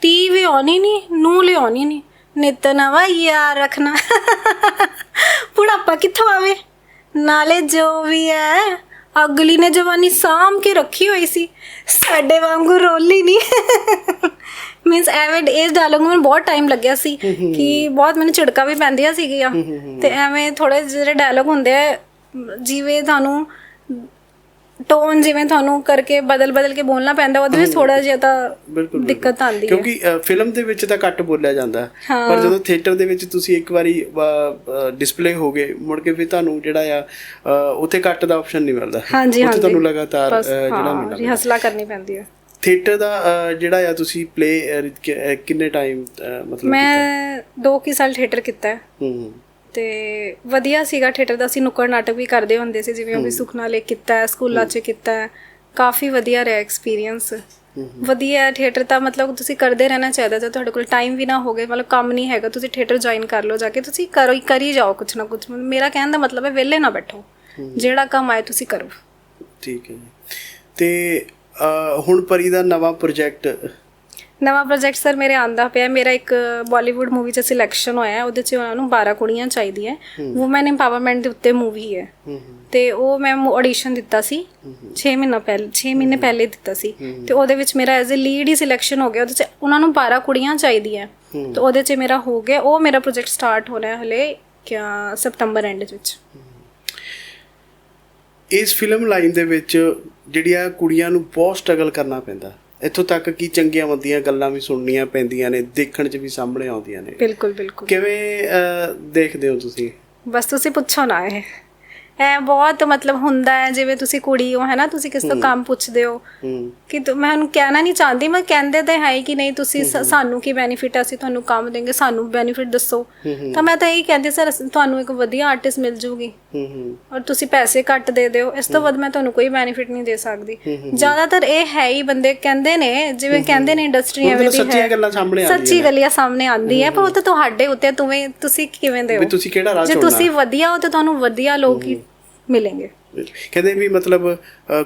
ਤੀ ਵੀ ਆਉਣੀ ਨਹੀਂ ਨੂੰ ਲਿਆਉਣੀ ਨਹੀਂ ਨਿਤ ਨਵਾਂ ਯਾਰ ਰੱਖਣਾ। ਬੁਢਾਪਾ ਕਿੱਥੋਂ ਆਵੇ? ਨਾਲੇ ਜੋ ਵੀ ਹੈ ਅਗਲੀ ਨੇ ਜਵਾਨੀ ਸਾਂਭ ਕੇ ਰੱਖੀ ਹੋਈ ਸੀ। ਸਾਡੇ ਵਾਂਗੂ ਰੋਲੀ ਨਹੀਂ ਮੀਨਸ ਐਵੇਂ ਇਸ ਡਾਇਲੋਗ ਨੂੰ ਮੈਨੂੰ ਬਹੁਤ ਟਾਈਮ ਲੱਗਿਆ ਸੀ ਕਿ ਬਹੁਤ ਮੈਨੂੰ ਝਿੜਕਾਂ ਵੀ ਪੈਂਦੀਆਂ ਸੀਗੀਆਂ। ਤੇ ਐਵੇਂ ਥੋੜੇ ਜਿਹੜੇ ਡਾਇਲੋਗ ਹੁੰਦੇ ਆ ਜਿਵੇਂ ਤੁਹਾਨੂੰ ਟੋਨ ਜਿਵੇਂ ਤੁਹਾਨੂੰ ਕਰਕੇ ਬਦਲ ਬਦਲ ਕੇ ਬੋਲਣਾ ਪੈਂਦਾ ਉਹਦੇ ਵਿੱਚ ਥੋੜਾ ਜਿਹਾ ਤਾਂ ਦਿੱਕਤ ਆਉਂਦੀ ਹੈ। ਕਿਉਂਕਿ ਫਿਲਮ ਦੇ ਵਿੱਚ ਤਾਂ ਘੱਟ ਬੋਲਿਆ ਜਾਂਦਾ। ਪਰ ਜਦੋਂ ਥੀਏਟਰ ਦੇ ਵਿੱਚ ਤੁਸੀਂ ਇੱਕ ਵਾਰੀ ਡਿਸਪਲੇ ਹੋ ਗਏ ਮੁੜ ਕੇ ਫਿਰ ਤੁਹਾਨੂੰ ਜਿਹੜਾ ਆ ਉੱਥੇ ਕੱਟ ਦਾ ਆਪਸ਼ਨ ਨਹੀਂ ਮਿਲਦਾ। ਹਾਂਜੀ ਹਾਂਜੀ। ਤੁਹਾਨੂੰ ਲਗਾਤਾਰ ਜਿਹੜਾ ਮਿਲਦਾ ਰਿਹਰਸਲਾਂ ਕਰਨੀ ਪੈਂਦੀ ਹੈ। ਥੀਏਟਰ ਦਾ ਜਿਹੜਾ ਆ ਤੁਸੀਂ ਪਲੇ ਕਿੰਨੇ ਟਾਈਮ ਮਤਲਬ ਮੈਂ 2 ਕੀ ਸਾਲ ਥੀਏਟਰ ਕੀਤਾ ਹੂੰ ਹੂੰ। ਤੇ ਵਧੀਆ ਸੀਗਾ ਥੀਏਟਰ ਦਾ। ਅਸੀਂ ਨੁੱਕੜ ਨਾਟਕ ਵੀ ਕਰਦੇ ਹੁੰਦੇ ਸੀ ਜਿਵੇਂ ਉਹ ਵੀ ਸੁਖਨਾ ਲੇਖ ਕੀਤਾ ਹੈ ਸਕੂਲਾਂ 'ਚ ਕੀਤਾ ਹੈ। ਕਾਫੀ ਵਧੀਆ ਰਿਹਾ ਐਕਸਪੀਰੀਅੰਸ ਵਧੀਆ ਥੀਏਟਰ ਤਾਂ ਮਤਲਬ ਤੁਸੀਂ ਕਰਦੇ ਰਹਿਣਾ ਚਾਹੀਦਾ ਜੇ ਤੁਹਾਡੇ ਕੋਲ ਟਾਈਮ ਵੀ ਨਾ ਹੋਵੇ ਮਤਲਬ ਕੰਮ ਨਹੀਂ ਹੈਗਾ ਤੁਸੀਂ ਥੀਏਟਰ ਜੁਆਇਨ ਕਰ ਲਓ ਜਾ ਕੇ। ਤੁਸੀਂ ਕਰੋ ਹੀ ਕਰੀ ਜਾਓ ਕੁਛ ਨਾ ਕੁਛ। ਮੇਰਾ ਕਹਿਣ ਦਾ ਮਤਲਬ ਹੈ ਵਿਹਲੇ ਨਾ ਬੈਠੋ। ਜਿਹੜਾ ਕੰਮ ਆਏ ਤੁਸੀਂ ਕਰੋ। ਠੀਕ ਹੈ ਜੀ। ਤੇ ਹੁਣ ਪਰੀ ਦਾ ਨਵਾਂ ਪ੍ਰੋਜੈਕਟ ਨਵਾਂ ਪ੍ਰੋਜੈਕਟ ਸਰ ਮੇਰੇ ਆਂਦਾ ਪਿਆ। ਮੇਰਾ ਇੱਕ ਬਾਲੀਵੁੱਡ ਮੂਵੀ 'ਚ ਸਿਲੈਕਸ਼ਨ ਹੋਇਆ ਹੈ। ਉਹਦੇ 'ਚ ਉਹਨਾਂ ਨੂੰ 12 ਕੁੜੀਆਂ ਚਾਹੀਦੀਆਂ ਔਮਨ ਇੰਪਾਵਰਮੈਂਟ ਦੇ ਉੱਤੇ ਮੂਵੀ ਹੈ। ਤੇ ਉਹ ਮੈਂ ਆਡੀਸ਼ਨ ਦਿੱਤਾ ਸੀ। 6 ਮਹੀਨਾ ਪਹਿਲੇ 6 ਮਹੀਨੇ ਪਹਿਲੇ ਦਿੱਤਾ ਸੀ। ਤੇ ਉਹਦੇ ਵਿੱਚ ਮੇਰਾ ਐਜ਼ ਅ ਲੀਡ ਹੀ ਸਿਲੈਕਸ਼ਨ ਹੋ ਗਿਆ। ਉਹਦੇ 'ਚ ਉਹਨਾਂ ਨੂੰ 12 ਕੁੜੀਆਂ ਚਾਹੀਦੀਆਂ ਤੇ ਉਹਦੇ 'ਚ ਮੇਰਾ ਹੋ ਗਿਆ। ਉਹ ਮੇਰਾ ਪ੍ਰੋਜੈਕਟ ਸਟਾਰਟ ਹੋਣਾ ਹੈ ਹਲੇ ਕਿਆ ਸਤੰਬਰ ਐਂਡ ਵਿੱਚ। ਇਸ ਫਿਲਮ ਲਾਈਨ ਦੇ ਵਿੱਚ ਜਿਹੜੀਆਂ ਕੁੜੀਆਂ ਨੂੰ ਬਹੁਤ ਸਟਰਗਲ ਕਰਨਾ ਪੈਂਦਾ। ਇੱਥੋਂ ਤੱਕ ਕਿ ਚੰਗੀਆਂ ਮੰਦੀਆਂ ਗੱਲਾਂ ਵੀ ਸੁਣਨੀਆਂ ਪੈਂਦੀਆਂ ਨੇ ਦੇਖਣ 'ਚ ਵੀ ਸਾਹਮਣੇ ਆਉਂਦੀਆਂ ਨੇ। ਬਿਲਕੁਲ ਬਿਲਕੁਲ। ਕਿਵੇਂ ਦੇਖਦੇ ਹੋ ਤੁਸੀਂ? ਬਸ ਤੁਸੀਂ ਪੁੱਛੋ ਨਾ ਇਹ। ਐ ਬਹੁਤ ਮਤਲਬ ਹੁੰਦਾ ਹੈ ਜਿਵੇਂ ਤੁਸੀਂ ਕੁੜੀ ਹੋ ਹੈ ਨਾ ਤੁਸੀਂ ਕਿਸ ਤੋਂ ਕੰਮ ਪੁੱਛਦੇ ਹੋ। ਕਿ ਤੁ- ਮੈਂ ਉਹਨੂੰ ਕਹਿਣਾ ਨਹੀਂ ਚਾਹੁੰਦੀ ਮੈਂ ਕਹਿੰਦੇ ਤਾਂ ਹੈ ਹੀ ਕਿ ਨਹੀਂ ਤੁਸੀਂ ਸ- ਸਾਨੂੰ ਕੀ ਬੈਨੀਫਿਟ ਅਸੀਂ ਤੁਹਾਨੂੰ ਕੰਮ ਦੇਂਗੇ ਸਾਨੂੰ ਬੈਨੀਫਿਟ ਦੱਸੋ। ਤਾਂ ਮੈਂ ਤਾਂ ਇਹੀ ਕਹਿੰਦੀ ਸਰ ਅਸੀਂ- ਤੁਹਾਨੂੰ ਇੱਕ ਵਧੀਆ ਆਰਟਿਸਟ ਮਿਲ ਜੂਗੀ। ਹੂੰ ਹੂੰ। ਔਰ ਤੁਸੀਂ ਪੈਸੇ ਘੱਟ ਦੇ ਦਿਓ ਇਸ ਤੋਂ ਵੱਧ ਮੈਂ ਤੁਹਾਨੂੰ ਕੋਈ ਬੈਨੀਫਿਟ ਨਹੀਂ ਦੇ ਸਕਦੀ। ਜ਼ਿਆਦਾਤਰ ਇਹ ਹੈ ਹੀ ਬੰਦੇ ਕਹਿੰਦੇ ਨੇ ਜਿਵੇਂ ਕਹਿੰਦੇ ਨੇ ਇੰਡਸਟਰੀ ਐਵੇਂ ਮਤਲਬ ਦੀ ਸੱਚੀਆਂ ਹੈ। ਗੱਲਾਂ ਸਾਹਮਣੇ ਆਉਂਦੀਆਂ ਸੱਚੀ ਗੱਲਾਂ ਸਾਹਮਣੇ ਆਉਂਦੀ ਹੈ ਪਰ ਉਹ ਤਾਂ ਤੁਹਾਡੇ ਉੱਤੇ ਤੁਵੇਂ ਤੁਸੀਂ ਕਿਵੇਂ ਦੇ ਵੀ ਹੋ? ਤੁਸੀਂ ਕਿਹੜਾ ਰਾਹ ਜੇ ਚੁਣਨਾ? ਤੁਸੀਂ ਵਧੀਆ ਹੋ ਤਾਂ ਤੁਹਾਨੂੰ ਵਧੀਆ ਲੋਕ ਹੀ। मिलेंगे। ਕਹਿੰਦੇ ਵੀ ਮਤਲਬ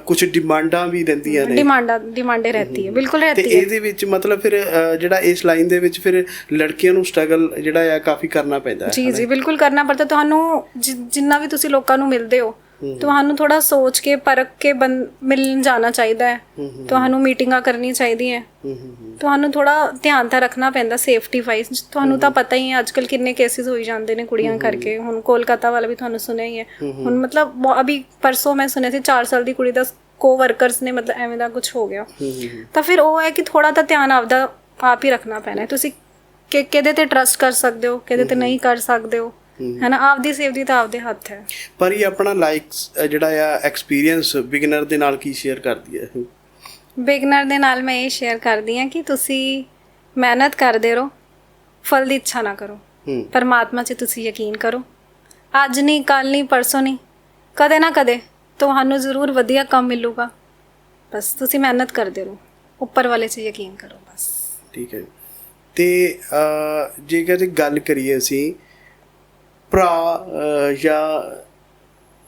ਕੁਝ ਡਿਮਾਂਡਾਂ ਵੀ ਰਹਿੰਦੀਆਂ ਨੇ ਡਿਮਾਂਡਾਂ ਡਿਮਾਂਡੇ ਰਹਤੀ ਹੈ ਬਿਲਕੁਲ ਰਹਤੀ ਹੈ ਤੇ ਇਹਦੇ ਵਿੱਚ ਮਤਲਬ ਫਿਰ ਜਿਹੜਾ ਇਸ ਲਾਈਨ ਦੇ ਵਿੱਚ ਫਿਰ ਲੜਕੀਆਂ ਨੂੰ ਸਟਰਗਲ ਜਿਹੜਾ ਆ ਕਾਫੀ ਕਰਨਾ ਪੈਂਦਾ ਹੈ ਜੀ ਜੀ ਬਿਲਕੁਲ ਕਰਨਾ ਪੜਦਾ ਤੁਹਾਨੂੰ ਜਿੰਨਾ ਵੀ ਤੁਸੀਂ ਲੋਕਾਂ ਨੂੰ ਮਿਲਦੇ ਹੋ ਤੁਹਾਨੂੰ ਥੋੜਾ ਸੋਚ ਕੇ ਪਰਖ ਕੇ ਮਿਲਣ ਜਾਣਾ ਚਾਹੀਦਾ ਹੈ। ਤੁਹਾਨੂੰ ਮੀਟਿੰਗਾਂ ਕਰਨੀ ਚਾਹੀਦੀਆਂ ਹੂੰ। ਤੁਹਾਨੂੰ ਥੋੜਾ ਧਿਆਨ ਤਾਂ ਰੱਖਣਾ ਪੈਂਦਾ ਸੇਫਟੀ ਵਾਈਜ਼ ਤੁਹਾਨੂੰ ਤਾਂ ਪਤਾ ਹੀ ਹੈ ਅੱਜਕੱਲ ਕਿੰਨੇ ਕੇਸਿਸ ਹੋਈ ਜਾਂਦੇ ਨੇ ਕੁੜੀਆਂ ਕਰਕੇ। ਹੁਣ ਕੋਲਕਾਤਾ ਵਾਲਾ ਵੀ ਤੁਹਾਨੂੰ ਸੁਣਿਆ ਹੀ ਹੈ। ਹੁਣ ਮਤਲਬ ਅਭੀ ਪਰਸੋਂ ਮੈਂ ਸੁਣਿਆ ਸੀ 4 ਸਾਲ ਦੀ ਕੁੜੀ ਦਾ ਕੋ ਵਰਕਰਸ ਨੇ ਮਤਲਬ ਐਵੇਂ ਦਾ ਕੁਝ ਹੋ ਗਿਆ। ਤਾਂ ਫਿਰ ਉਹ ਹੈ ਕਿ ਥੋੜਾ ਤਾਂ ਧਿਆਨ ਆਪਦਾ ਆਪ ਹੀ ਰੱਖਣਾ ਪੈਣਾ ਤੁਸੀਂ ਕਿ ਕਿਹਦੇ ਤੇ ਟਰਸਟ ਕਰ ਸਕਦੇ ਹੋ ਕਿਹਦੇ ਤੇ ਨਹੀਂ ਕਰ ਸਕਦੇ ਹੋ? ਹੈ ਨਾ ਆਪਦੀ ਸੇਫਟੀ ਤਾਂ ਆਪਦੇ ਹੱਥ ਹੈ। ਪਰ ਇਹ ਆਪਣਾ ਲਾਈਕਸ ਜਿਹੜਾ ਆ ਐਕਸਪੀਰੀਅੰਸ ਬਿਗਨਰ ਦੇ ਨਾਲ ਕੀ ਸ਼ੇਅਰ ਕਰਦੀ ਹੈ? ਬਿਗਨਰ ਦੇ ਨਾਲ ਮੈਂ ਇਹ ਸ਼ੇਅਰ ਕਰਦੀ ਹਾਂ ਕਿ ਤੁਸੀਂ ਮਿਹਨਤ ਕਰਦੇ ਰਹੋ ਫਲ ਦੀ ਇੱਛਾ ਨਾ ਕਰੋ। ਪਰਮਾਤਮਾ 'ਚ ਤੁਸੀਂ ਯਕੀਨ ਕਰੋ। ਅੱਜ ਨਹੀਂ ਕੱਲ ਨਹੀਂ ਪਰਸੋਂ ਨਹੀਂ ਕਦੇ ਨਾ ਕਦੇ ਤੁਹਾਨੂੰ ਜ਼ਰੂਰ ਵਧੀਆ ਕੰਮ ਮਿਲੂਗਾ। ਬਸ ਤੁਸੀਂ ਮਿਹਨਤ ਕਰਦੇ ਰਹੋ ਉੱਪਰ ਵਾਲੇ 'ਚ ਯਕੀਨ ਕਰੋ ਬਸ। ਠੀਕ ਹੈ ਤੇ ਜੇਕਰ ਗੱਲ ਕਰੀਏ ਅਸੀਂ ਭਰਾ ਜਾਂ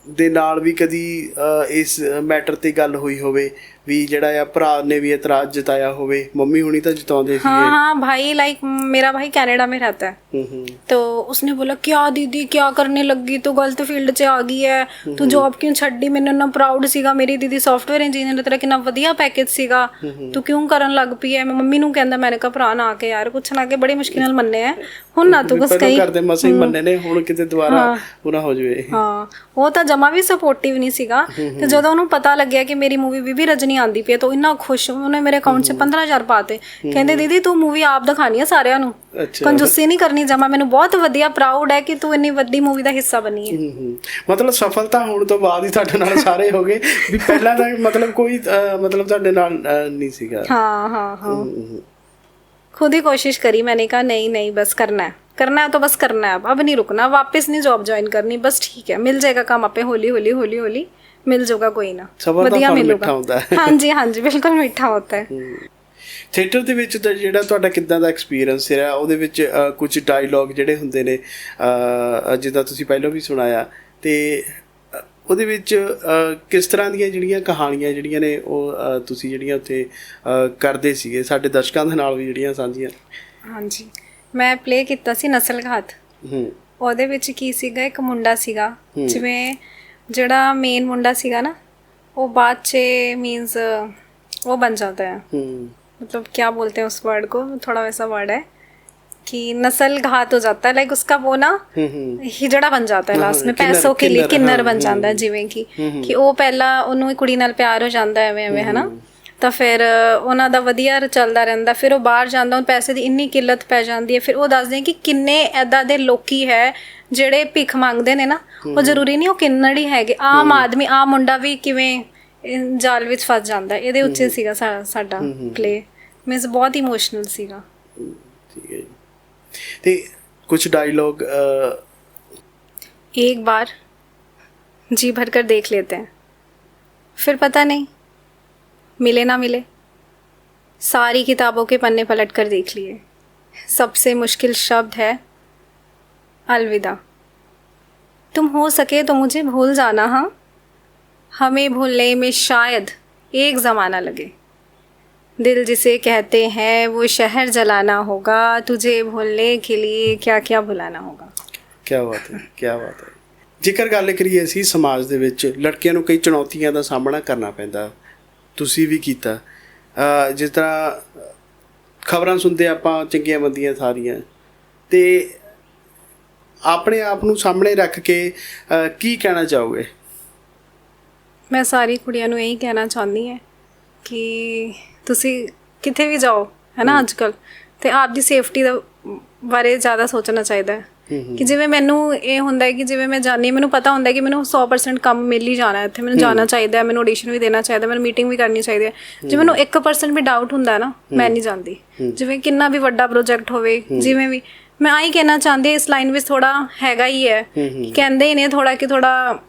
ਦੇ ਨਾਲ ਵੀ ਕਦੀ ਇਸ ਮੈਟਰ ਤੇ ਗੱਲ ਹੋਈ ਹੋਵੇ ਵੀ ਜਿਹੜਾ ਆ ਭਰਾ ਨੇ ਵੀ ਇਤਰਾਜ਼ ਜਤਾਇਆ ਹੋਵੇ ਮੰਮੀ ਹੁਣੀ ਤਾਂ ਜਤਾਉਂਦੇ हाँ ਸੀਗੇ हाँ भाई लाइक मेरा भाई कनाडा में रहता है ਹੂੰ ਹੂੰ तो उसने बोला क्या दीदी क्या करने लगी तो गलत फील्ड 'ਚ ਆ ਗਈ ਹੈ ਤੂੰ ਜੌਬ ਕਿਉਂ ਛੱਡੀ ਮੈਨੂੰ ਨਾ ਪ੍ਰਾਊਡ ਸੀਗਾ ਮੇਰੀ ਦੀਦੀ ਸੌਫਟਵੇਅਰ ਇੰਜੀਨੀਅਰ ਤੇਰਾ ਕਿੰਨਾ ਵਧੀਆ ਪੈਕੇਜ ਸੀਗਾ ਤੂੰ ਕਿਉਂ ਕਰਨ ਲੱਗ ਪਈ ਹੈ ਮੈਂ ਮੰਮੀ ਨੂੰ ਕਹਿੰਦਾ ਮੈਨੇ ਕਹਾ ਭਰਾ ਨਾ ਆ ਕੇ ਯਾਰ ਕੁਛ ਨਾ ਕੇ ਬੜੀ ਮੁਸ਼ਕਿਲ ਨਾਲ ਮੰਨੇ ਹੈ ਹੁਣ ਨਾ ਤੂੰ ਕੁਛ ਪਹਿਲਾਂ ਕਹੀ ਕਰਦੇ ਮਸੇ ਹੀ ਮੰਨੇ ਨੇ ਹੁਣ ਕਿਤੇ ਦੁਬਾਰਾ ਪੂਰਾ ਹੋ ਜਾਵੇ ਹਾਂ ਉਹ ਤਾਂ ਜਮਾ ਵੀ ਸਪੋਰਟਿਵ ਨਹੀਂ ਸੀਗਾ ਤੇ ਜਦੋਂ ਉਹਨੂੰ ਪਤਾ ਲੱਗਿਆ ਕਿ ਮੇਰੀ ਮੂਵੀ ਬੀਬੀ ਰਜਨੀ ਆਂਦੀ ਪਈ ਹੈ ਤਾਂ ਉਹ ਇੰਨਾ ਖੁਸ਼ ਉਹਨੇ ਮੇਰੇ ਅਕਾਊਂਟ 'ਚ 15000 ਪਾਤੇ ਕਹਿੰਦੇ ਦੀਦੀ ਤੂੰ ਮੂਵੀ ਆਪ ਦਿਖਾਣੀ ਹੈ ਸਾਰਿਆਂ ਨੂੰ ਅੱਛਾ ਕੰਜੂਸੀ ਨਹੀਂ ਕਰਨੀ ਜਮਾ ਮੈਨੂੰ ਬਹੁਤ ਵਧੀਆ ਪ੍ਰਾਊਡ ਹੈ ਕਿ ਤੂੰ ਇੰਨੀ ਵੱਡੀ ਮੂਵੀ ਦਾ ਹਿੱਸਾ ਬਣੀ ਹੈ ਹੂੰ ਹੂੰ ਮਤਲਬ ਸਫਲਤਾ ਹੋਣ ਤੋਂ ਬਾਅਦ ਹੀ ਤੁਹਾਡੇ ਨਾਲ ਸਾਰੇ ਹੋ ਗਏ ਵੀ ਪਹਿਲਾਂ ਤਾਂ ਮਤਲਬ ਕੋਈ ਅਹ, ਮਤਲਬ ਤੁਹਾਡੇ ਨਾਲ ਅਹ, ਨਹੀਂ ਸੀਗਾ हाँ हाँ हाँ हम्म, हम्म, खुद ही कोशिश करी मैंने कहा नहीं नहीं बस करना है करना है तो बस करना है अब अब नहीं रुकना वापस नहीं जॉब ज्वाइन करनी बस ठीक है मिल जाएगा काम आपे हौली हौली हौली हौली मिल जाएगा कोई ना सबर का फल मीठा होता है। हाँ जी हाँ जी बिल्कुल मीठा होता है ਥੀਏਟਰ ਦੇ ਵਿੱਚ ਤਾਂ ਜਿਹੜਾ ਤੁਹਾਡਾ ਕਿੱਦਾਂ ਦਾ ਐਕਸਪੀਰੀਅੰਸ ਰਿਹਾ ਉਹਦੇ ਵਿੱਚ ਅਹ, ਕੁਝ ਡਾਇਲੌਗ ਜਿਹੜੇ ਹੁੰਦੇ ਨੇ ਅਹ, ਜਿੱਦਾਂ ਤੁਸੀਂ ਪਹਿਲਾਂ ਵੀ ਸੁਣਾਇਆ ਤੇ ਅਹ, ਉਹਦੇ ਵਿੱਚ ਅਹ, ਕਿਸ ਤਰ੍ਹਾਂ ਦੀਆਂ ਜਿਹੜੀਆਂ ਕਹਾਣੀਆਂ ਜਿਹੜੀਆਂ ਨੇ ਉਹ ਅਹ, ਤੁਸੀਂ ਜਿਹੜੀਆਂ ਉੱਥੇ ਅਹ, ਕਰਦੇ ਸੀਗੇ ਸਾਡੇ ਦਰਸ਼ਕਾਂ ਦੇ ਨਾਲ ਵੀ ਜਿਹੜੀਆਂ ਸਾਂਝੀਆਂ हाँ जी ਮੈਂ ਪਲੇ ਕੀਤਾ ਸੀ ਨਸਲਘਾਤ ਹੂੰ ਉਹਦੇ ਵਿੱਚ ਕੀ ਸੀਗਾ ਇੱਕ ਮੁੰਡਾ ਸੀਗਾ ਜਿਵੇਂ ਜਿਹੜਾ ਮੇਨ ਮੁੰਡਾ ਸੀਗਾ ਨਾ ਉਹ ਬਾਅਦ ਚ ਮੀਨਸ ਉਹ ਬਣ ਜਾਂਦਾ ਹੈ ਹੂੰ मतलब क्या बोलते हैं उस वर्ड को थोड़ा वैसा वर्ड है कि नस्ल घात हो जाता है लाइक उसका वो ना ਹੂੰ ਹੂੰ ਹਿਜੜਾ ਬਣ ਜਾਂਦਾ ਹੈ ਹਾਂ, ਲਾਸਟ में ਕਿੰਨਰ- ਪੈਸੋਂ के लिए ਕਿੰਨਰ, ਕਿੰਨਰ ਹਾਂ, ਬਣ ਜਾਂਦਾ ਹੈ ਜਿਵੇਂ ਕਿ ਕਿ ਉਹ ਪਹਿਲਾਂ ਉਹਨੂੰ ਇੱਕ ਕੁੜੀ ਨਾਲ ਪਿਆਰ ਹੋ ਜਾਂਦਾ ਹੈ ਐਵੇਂ ਐਵੇਂ ਹਨਾ ਤਾਂ ਫਿਰ ਅ, ਉਹਨਾਂ ਦਾ ਵਧੀਆ ਚੱਲਦਾ ਰਹਿੰਦਾ ਫਿਰ ਉਹ ਬਾਹਰ ਜਾਂਦਾ ਉਹ ਪੈਸੇ ਦੀ ਇੰਨੀ ਕਿੱਲਤ ਪੈ ਜਾਂਦੀ ਹੈ ਫਿਰ ਉਹ ਦੱਸਦੇ ਕਿ ਕਿੰਨੇ ਐਦਾਂ ਦੇ ਲੋਕੀ ਹੈ ਜਿਹੜੇ ਭਿੱਖ ਮੰਗਦੇ ਨੇ ਨਾ ਉਹ ਜ਼ਰੂਰੀ ਨਹੀਂ ਉਹ ਕਿੰਨੜ ਹੀ ਹੈਗੇ ਆਮ ਆਦਮੀ ਆਮ ਮੁੰਡਾ ਵੀ ਕਿਵੇਂ ਇਹ ਜਾਲ ਵਿੱਚ ਫਸ ਜਾਂਦਾ ਹੈ। ਇਹਦੇ ਉੱਚੇ ਸੀਗਾ ਸਾ- ਸਾਡਾ ਪਲੇ ਮੀਨਸ ਬਹੁਤ ਇਮੋਸ਼ਨਲ ਸੀਗਾ ਠੀਕ ਹੈ ਜੀ ਤੇ ਕੁਝ ਡਾਇਲੌਗ एक बार जी भर कर देख लेते हैं फिर पता नहीं मिले ना मिले सारी किताबों के पन्ने पलट कर देख लिए सबसे मुश्किल शब्द है अलविदा तुम हो सके तो मुझे भूल जाना हाँ हमें भूलने में शायद एक ज़माना लगे दिल जिसे कहते हैं वो शहर जलाना होगा तुझे भूलने के लिए क्या क्या भुलाना होगा ਕੀ ਬਾਤ ਹੈ ਕੀ ਬਾਤ ਹੈ ਜੇਕਰ ਗੱਲ ਕਰੀਏ ਅਸੀਂ ਸਮਾਜ ਦੇ ਵਿੱਚ ਲੜਕੀਆਂ ਨੂੰ ਕਈ ਚੁਣੌਤੀਆਂ ਦਾ ਸਾਹਮਣਾ ਕਰਨਾ ਪੈਂਦਾ ਤੁਸੀਂ ਵੀ ਕੀਤਾ ਅਹ ਜਿਸ ਤਰ੍ਹਾਂ ਖਬਰਾਂ ਸੁਣਦੇ ਆਪਾਂ ਚੰਗੀਆਂ ਮੰਦੀਆਂ ਸਾਰੀਆਂ ਤੇ ਆਪਣੇ ਆਪ ਨੂੰ ਸਾਹਮਣੇ ਰੱਖ ਕੇ ਕੀ ਕਹਿਣਾ ਚਾਹੋਗੇ? ਮੈਂ ਸਾਰੀ ਕੁੜੀਆਂ ਨੂੰ ਇਹੀ ਕਹਿਣਾ ਚਾਹੁੰਦੀ ਹਾਂ ਕਿ ਤੁਸੀਂ ਕਿਤੇ ਵੀ ਜਾਓ ਹੈ ਨਾ ਅੱਜਕੱਲ ਤੇ ਆਪ ਦੀ ਸੇਫਟੀ ਦਾ ਬਾਰੇ ਜ਼ਿਆਦਾ ਸੋਚਣਾ ਚਾਹੀਦਾ ਹੈ। ਕਿ ਜਿਵੇਂ ਮੈਨੂੰ ਇਹ ਹੁੰਦਾ ਹੈ ਕਿ ਜਿਵੇਂ ਮੈਂ ਜਾਣੀ ਮੈਨੂੰ ਪਤਾ ਹੁੰਦਾ ਹੈ ਕਿ ਮੈਨੂੰ 100% ਕੰਮ ਮਿਲ ਹੀ ਜਾਣਾ ਹੈ ਇੱਥੇ ਮੈਨੂੰ ਜਾਣਾ ਚਾਹੀਦਾ ਹੈ ਮੈਨੂੰ ਆਡੀਸ਼ਨ ਵੀ ਦੇਣਾ ਚਾਹੀਦਾ ਮੈਨੂੰ ਮੀਟਿੰਗ ਵੀ ਕਰਨੀ ਚਾਹੀਦੀ ਹੈ। ਜੇ ਮੈਨੂੰ 1% ਵੀ ਡਾਊਟ ਹੁੰਦਾ ਹੈ ਨਾ ਮੈਂ ਨਹੀਂ ਜਾਂਦੀ। ਜਿਵੇਂ ਕਿੰਨਾ ਵੀ ਵੱਡਾ ਪ੍ਰੋਜੈਕਟ ਹੋਵੇ ਜਿਵੇਂ ਵੀ ਮੈਂ ਆਹੀ ਕਹਿਣਾ ਚਾਹੁੰਦੀ ਇਸ ਲਾਈਨ ਵਿੱਚ ਥੋੜਾ ਹੈਗਾ ਹੀ ਹੈ। ਕਹਿੰਦੇ ਹੀ। ਨੇ ਥੋੜਾ ਕਿ ਥੋੜਾ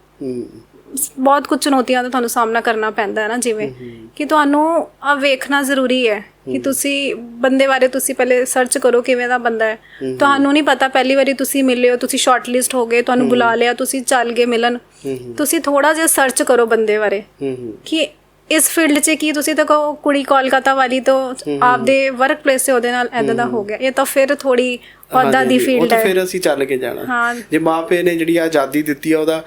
ਬਹੁਤ ਕੁਝ ਚੁਣੌਤੀਆਂ ਦਾ ਤੁਹਾਨੂੰ ਸਾਹਮਣਾ ਕਰਨਾ ਪੈਂਦਾ ਹੈ ਨਾ ਜਿਵੇਂ ਕਿ ਤੁਹਾਨੂੰ ਆ ਵੇਖਣਾ ਜ਼ਰੂਰੀ ਹੈ ਕਿ ਤੁਸੀਂ ਬੰਦੇ ਬਾਰੇ ਤੁਸੀਂ ਪਹਿਲੇ ਸਰਚ ਕਰੋ ਕਿਵੇਂ ਦਾ ਬੰਦਾ ਹੈ। ਤੁਹਾਨੂੰ ਨਹੀਂ ਪਤਾ ਪਹਿਲੀ ਵਾਰੀ ਤੁਸੀਂ ਮਿਲੇ ਹੋ ਤੁਸੀਂ ਸ਼ਾਰਟਲਿਸਟ ਹੋ ਗਏ ਤੁਹਾਨੂੰ ਬੁਲਾ ਲਿਆ ਤੁਸੀਂ ਚੱਲ ਗਏ ਮਿਲਣ। ਤੁਸੀਂ ਥੋੜਾ ਜਿਹਾ ਸਰਚ ਕਰੋ ਬੰਦੇ ਬਾਰੇ ਕਿ ਇਸ ਫੀਲਡ 'ਚ ਕੀ ਤੁਸੀਂ ਤਾਂ ਕਹੋ ਕੁੜੀ ਕੋਲਕਾਤਾ ਵਾਲੀ ਤੋਂ ਆਪਦੇ ਵਰਕ ਪਲੇਸ ਤੇ ਉਹਦੇ ਨਾਲ ਐਦਾਂ ਦਾ ਹੋ ਗਿਆ। ਇਹ ਤਾਂ ਫਿਰ ਥੋੜੀ ਉਹਦਾ ਦੀ ਉਹ ਫੀਲਡ ਤਾਂ ਹੈ। ਫਿਰ ਅਸੀਂ ਚੱਲ ਕੇ ਜਾਣਾ। ਜੇ ਮਾਪੇ ਨੇ ਜਿਹੜੀ ਆਜ਼ਾਦੀ ਦਿੱਤੀ ਆ ਉਹਦਾ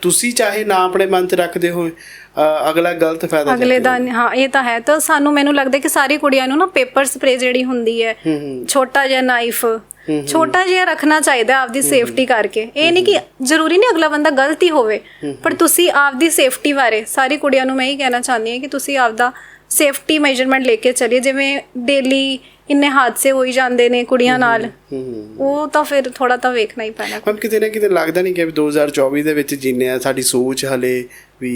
ਤੁਸੀਂ ਚਾਹੇ ਨਾ ਆਪਣੇ ਮਨ 'ਚ ਰੱਖਦੇ ਹੋ ਅਗਲਾ ਗਲਤ ਫਾਇਦਾ ਅਗਲੇ ਦਾ ਹਾਂ ਇਹ ਤਾਂ ਹੈ। ਤਾਂ ਸਾਨੂੰ ਮੈਨੂੰ ਲੱਗਦਾ ਕਿ ਸਾਰੀ ਕੁੜੀਆਂ ਨੂੰ ਨਾ ਪੇਪਰ ਸਪਰੇ ਜਿਹੜੀ ਹੁੰਦੀ ਹੂੰ ਛੋਟਾ ਜਿਹਾ ਨਾਈਫ ਛੋਟਾ ਜਿਹਾ ਰੱਖਣਾ ਚਾਹੀਦਾ ਆਪਦੀ ਸੇਫਟੀ ਕਰਕੇ। ਇਹ ਨਹੀਂ ਕਿ ਜ਼ਰੂਰੀ ਨਹੀਂ ਅਗਲਾ ਬੰਦਾ ਗਲਤ ਹੀ ਹੋਵੇ ਪਰ ਤੁਸੀਂ ਆਪਦੀ ਸੇਫਟੀ ਬਾਰੇ ਸਾਰੀ ਕੁੜੀਆਂ ਨੂੰ ਮੈਂ ਇਹ ਕਹਿਣਾ ਚਾਹੁੰਦੀ ਹਾਂ ਕਿ ਤੁਸੀਂ ਆਪਦਾ ਸੇਫਟੀ ਮੈਜਰਮੈਂਟ ਲੈ ਕੇ ਚੱਲੀਏ। ਜਿਵੇਂ ਡੇਲੀ ਇੰਨੇ ਹਾਦਸੇ ਹੋਈ ਜਾਂਦੇ ਨੇ ਕੁੜੀਆਂ ਨਾਲ ਉਹ ਤਾਂ ਫਿਰ ਥੋੜਾ ਤਾਂ ਵੇਖਣਾ ਹੀ ਪੈਣਾ। ਮੈਮ ਕਿਤੇ ਨਾ ਕਿਤੇ ਲੱਗਦਾ ਨਹੀਂ ਕਿ ਵੀ 2024 ਦੇ ਵਿੱਚ ਜੀਨੇ ਆ ਸਾਡੀ ਸੋਚ ਹਲੇ ਵੀ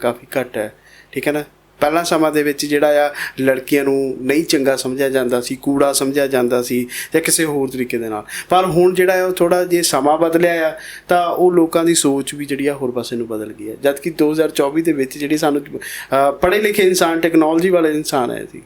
ਕਾਫੀ ਘੱਟ ਹੈ। ਠੀਕ ਹੈ ਨਾ? ਪਹਿਲਾਂ ਸਮਾਂ ਦੇ ਵਿੱਚ ਜਿਹੜਾ ਆ ਲੜਕੀਆਂ ਨੂੰ ਨਹੀਂ ਚੰਗਾ ਸਮਝਿਆ ਜਾਂਦਾ ਸੀ, ਕੂੜਾ ਸਮਝਿਆ ਜਾਂਦਾ ਸੀ ਜਾਂ ਕਿਸੇ ਹੋਰ ਤਰੀਕੇ ਦੇ ਨਾਲ। ਪਰ ਹੁਣ ਜਿਹੜਾ ਹੈ ਉਹ ਥੋੜਾ ਜੇ ਸਮਾਂ ਬਦਲਿਆ ਆ, ਤਾਂ ਉਹ ਲੋਕਾਂ ਦੀ ਸੋਚ ਵੀ ਜਿਹੜੀ ਆ ਹੋਰ ਪਾਸੇ ਨੂੰ ਬਦਲ ਗਈ ਹੈ ਜਦ ਕਿ 2024 ਦੇ ਵਿੱਚ ਜਿਹੜੀ ਸਾਨੂੰ ਪੜ੍ਹੇ ਲਿਖੇ ਇਨਸਾਨ ਟੈਕਨੋਲੋਜੀ ਵਾਲੇ ਇਨਸਾਨ ਆਏ ਸੀ।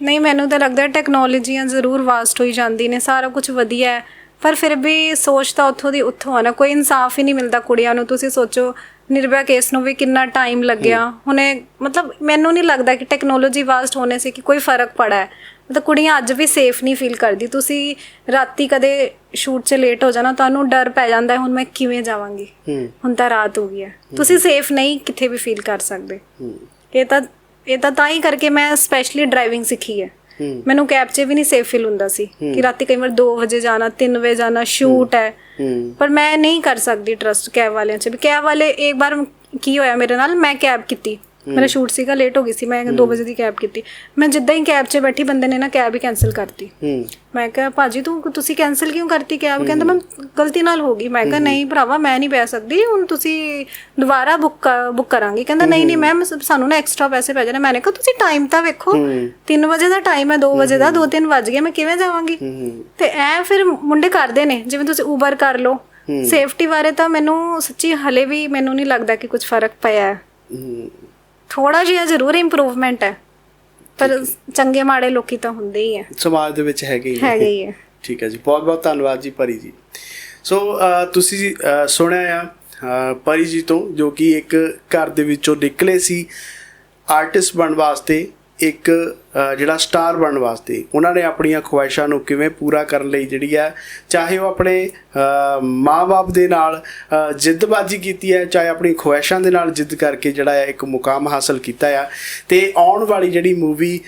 ਨਹੀਂ, ਮੈਨੂੰ ਤਾਂ ਲੱਗਦਾ ਟੈਕਨੋਲੋਜੀਆਂ ਜ਼ਰੂਰ ਵਾਸਟ ਹੋਈ ਜਾਂਦੀ ਨੇ, ਸਾਰਾ ਕੁਝ ਵਧੀਆ ਹੈ। ਪਰ ਫਿਰ ਵੀ ਸੋਚ ਤਾਂ ਉੱਥੋਂ ਦੀ ਉੱਥੋਂ ਆ ਨਾ ਕੋਈ ਇਨਸਾਫ ਹੀ ਨਹੀਂ ਮਿਲਦਾ ਕੁੜੀਆਂ ਨੂੰ। ਤੁਸੀਂ ਸੋਚੋ ਨਿਰਭੈ ਕੇਸ ਨੂੰ ਵੀ ਕਿੰਨਾ ਟਾਈਮ ਲੱਗਿਆ। ਹੁਣੇ ਮਤਲਬ ਮੈਨੂੰ ਨਹੀਂ ਲੱਗਦਾ ਕਿ ਟੈਕਨੋਲੋਜੀ ਵਾਸਟ ਹੋਣੇ ਸੇ ਕਿ ਕੋਈ ਫ਼ਰਕ ਪੜਾ ਹੈ ਮਤਲਬ ਕੁੜੀਆਂ ਅੱਜ ਵੀ ਸੇਫ ਨਹੀਂ ਫੀਲ ਕਰਦੀ। ਤੁਸੀਂ ਰਾਤੀ ਕਦੇ ਸ਼ੂਟ 'ਚ ਲੇਟ ਹੋ ਜਾਣਾ ਤੁਹਾਨੂੰ ਡਰ ਪੈ ਜਾਂਦਾ ਹੈ ਹੁਣ ਮੈਂ ਕਿਵੇਂ ਜਾਵਾਂਗੀ? ਹੁਣ ਤਾਂ ਰਾਤ ਹੋ ਗਈ ਹੈ। ਤੁਸੀਂ ਸੇਫ ਨਹੀਂ ਕਿੱਥੇ ਵੀ ਫੀਲ ਕਰ ਸਕਦੇ। ਇਹ ਤਾਂ ਇਹ ਤਾਂ ਤਾਂ ਹੀ ਕਰਕੇ ਮੈਂ ਸਪੈਸ਼ਲੀ ਡਰਾਈਵਿੰਗ ਸਿੱਖੀ ਹੂੰ। ਮੈਨੂੰ ਕੈਬ 'ਚ ਵੀ ਨਹੀਂ ਸੇਫ ਫੀਲ ਹੁੰਦਾ ਸੀ ਕਿ ਰਾਤੀ ਕਈ ਵਾਰ 2 ਵਜੇ ਜਾਣਾ 3 ਵਜੇ ਜਾਣਾ ਸ਼ੂਟ ਹੈ। ਪਰ ਮੈਂ ਨਹੀਂ ਕਰ ਸਕਦੀ ਟਰਸਟ ਕੈਬ ਵਾਲਿਆਂ 'ਚ ਵੀ। ਕੈਬ ਵਾਲੇ ਇੱਕ ਵਾਰ ਕੀ ਹੋਇਆ ਮੇਰੇ ਨਾਲ ਮੈਂ ਕੈਬ ਕੀਤੀ। ਮੇਰਾ ਸ਼ੂਟ ਸੀਗਾ ਲੇਟ ਹੋ ਗਈ ਸੀ ਮੈਂ 2 ਵਜੇ ਦੀ ਕੈਬ ਕੀਤੀ। ਮੈਂ ਜਿੱਦਾਂ ਹੀ ਕੈਬ 'ਚ ਬੈਠੀ ਬੰਦੇ ਨੇ ਨਾ ਕੈਬ ਹੀ ਕੈਨਸਲ ਕਰਤੀ। ਮੈਂ ਕਿਹਾ ਭਾਜੀ ਤੂੰ ਤੁਸੀਂ ਕੈਨਸਲ ਕਿਉਂ ਕਰਤੀ ਕੈਬ ਕਹਿੰਦਾ ਮੈਂ ਗਲਤੀ ਨਾਲ ਹੋ ਗਈ। ਮੈਂ ਕਿਹਾ ਨਹੀਂ ਭਰਾਵਾ ਮੈਂ ਨਹੀਂ ਪੈ ਸਕਦੀ। ਹੁਣ ਤੁਸੀਂ ਦੁਬਾਰਾ ਬੁੱਕ ਬੁੱਕ ਕਰਾਂਗੇ। ਕਹਿੰਦਾ ਨਹੀਂ ਨਹੀਂ ਮੈਮ ਸਾਨੂੰ ਨਾ ਐਕਸਟਰਾ ਪੈਸੇ ਪੈ ਜਾਣੇ। ਮੈंने ਕਿਹਾ ਤੁਸੀਂ ਟਾਈਮ ਤਾਂ ਵੇਖੋ। 3 ਵਜੇ ਦਾ ਟਾਈਮ ਹੈ 2 ਵਜੇ ਦਾ 2-3 ਵੱਜ ਗਏ ਮੈਂ ਕਿਵੇਂ ਜਾਵਾਂਗੀ? ਤੇ ਐ ਫਿਰ ਮੁੰਡੇ ਕਰਦੇ ਨੇ ਜਿਵੇਂ ਤੁਸੀਂ ਉਬਰ ਕਰ ਲਓ। ਸੇਫਟੀ ਬਾਰੇ ਤਾਂ ਮੈਨੂੰ ਸੱਚੀ ਹਲੇ ਵੀ ਮੈਨੂੰ ਨਹੀਂ ਲੱਗਦਾ ਕਿ ਕੁਝ ਫ਼ਰਕ ਪਿਆ ਹੂੰ। ਥੋੜਾ ਜਿਹਾ ਜ਼ਰੂਰ ਇੰਪਰੂਵਮੈਂਟ ਹੈ ਪਰ ਚੰਗੇ ਮਾੜੇ ਲੋਕੀ ਤਾਂ ਹੁੰਦੇ ਹੀ ਹੈ ਸਮਾਜ ਦੇ ਵਿੱਚ ਹੈਗੇ ਹੀ। ਹੈਗੇ ਹੀ ਠੀਕ ਹੈ ਜੀ ਬਹੁਤ ਬਹੁਤ ਧੰਨਵਾਦ ਜੀ ਪਰੀ ਜੀ। ਸੋ ਤੁਸੀਂ ਸੁਣਿਆ ਆ ਪਰੀ ਜੀ ਤੋਂ ਜੋ ਕਿ ਇੱਕ ਘਰ ਦੇ ਵਿੱਚੋਂ ਨਿਕਲੇ ਸੀ ਆਰਟਿਸਟ ਬਣਨ ਵਾਸਤੇ ਇੱਕ ਜਿਹੜਾ ਸਟਾਰ ਬਣਨ ਵਾਸਤੇ ਉਹਨਾਂ ਨੇ ਆਪਣੀਆਂ ਖੁਆਇਸ਼ਾਂ ਨੂੰ ਕਿਵੇਂ ਪੂਰਾ ਕਰਨ ਲਈ ਜਿਹੜੀ ਹੈ ਚਾਹੇ ਉਹ ਆਪਣੇ ਅਹ, ਮਾਂ-ਬਾਪ ਦੇ ਨਾਲ ਜਿੱਦਬਾਜ਼ੀ ਕੀਤੀ ਹੈ ਚਾਹੇ ਆਪਣੀ ਖੁਆਇਸ਼ਾਂ ਦੇ ਨਾਲ ਜਿੱਦ ਕਰਕੇ ਜਿਹੜਾ ਹੈ ਇੱਕ ਮੁਕਾਮ ਹਾਸਲ ਕੀਤਾ ਆ। ਤੇ ਆਉਣ ਵਾਲੀ ਜਿਹੜੀ ਮੂਵੀ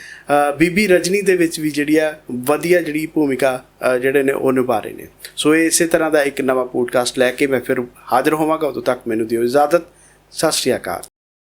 ਬੀਬੀ ਰਜਨੀ ਦੇ ਵਿੱਚ ਵੀ ਜਿਹੜੀ ਆ ਵਧੀਆ ਜਿਹੜੀ ਭੂਮਿਕਾ ਜਿਹੜੇ ਨੇ ਉਹ ਨਿਭਾ ਰਹੇ ਨੇ। ਸੋ ਇਹ ਇਸੇ ਤਰ੍ਹਾਂ ਦਾ ਇੱਕ ਨਵਾਂ ਪੋਡਕਾਸਟ ਲੈ ਕੇ ਮੈਂ ਫਿਰ ਹਾਜ਼ਰ ਹੋਵਾਂਗਾ। ਉਦੋਂ ਤੱਕ ਮੈਨੂੰ ਦਿਓ ਇਜਾਜ਼ਤ। ਸਤਿ ਸ਼੍ਰੀ ਅਕਾਲ।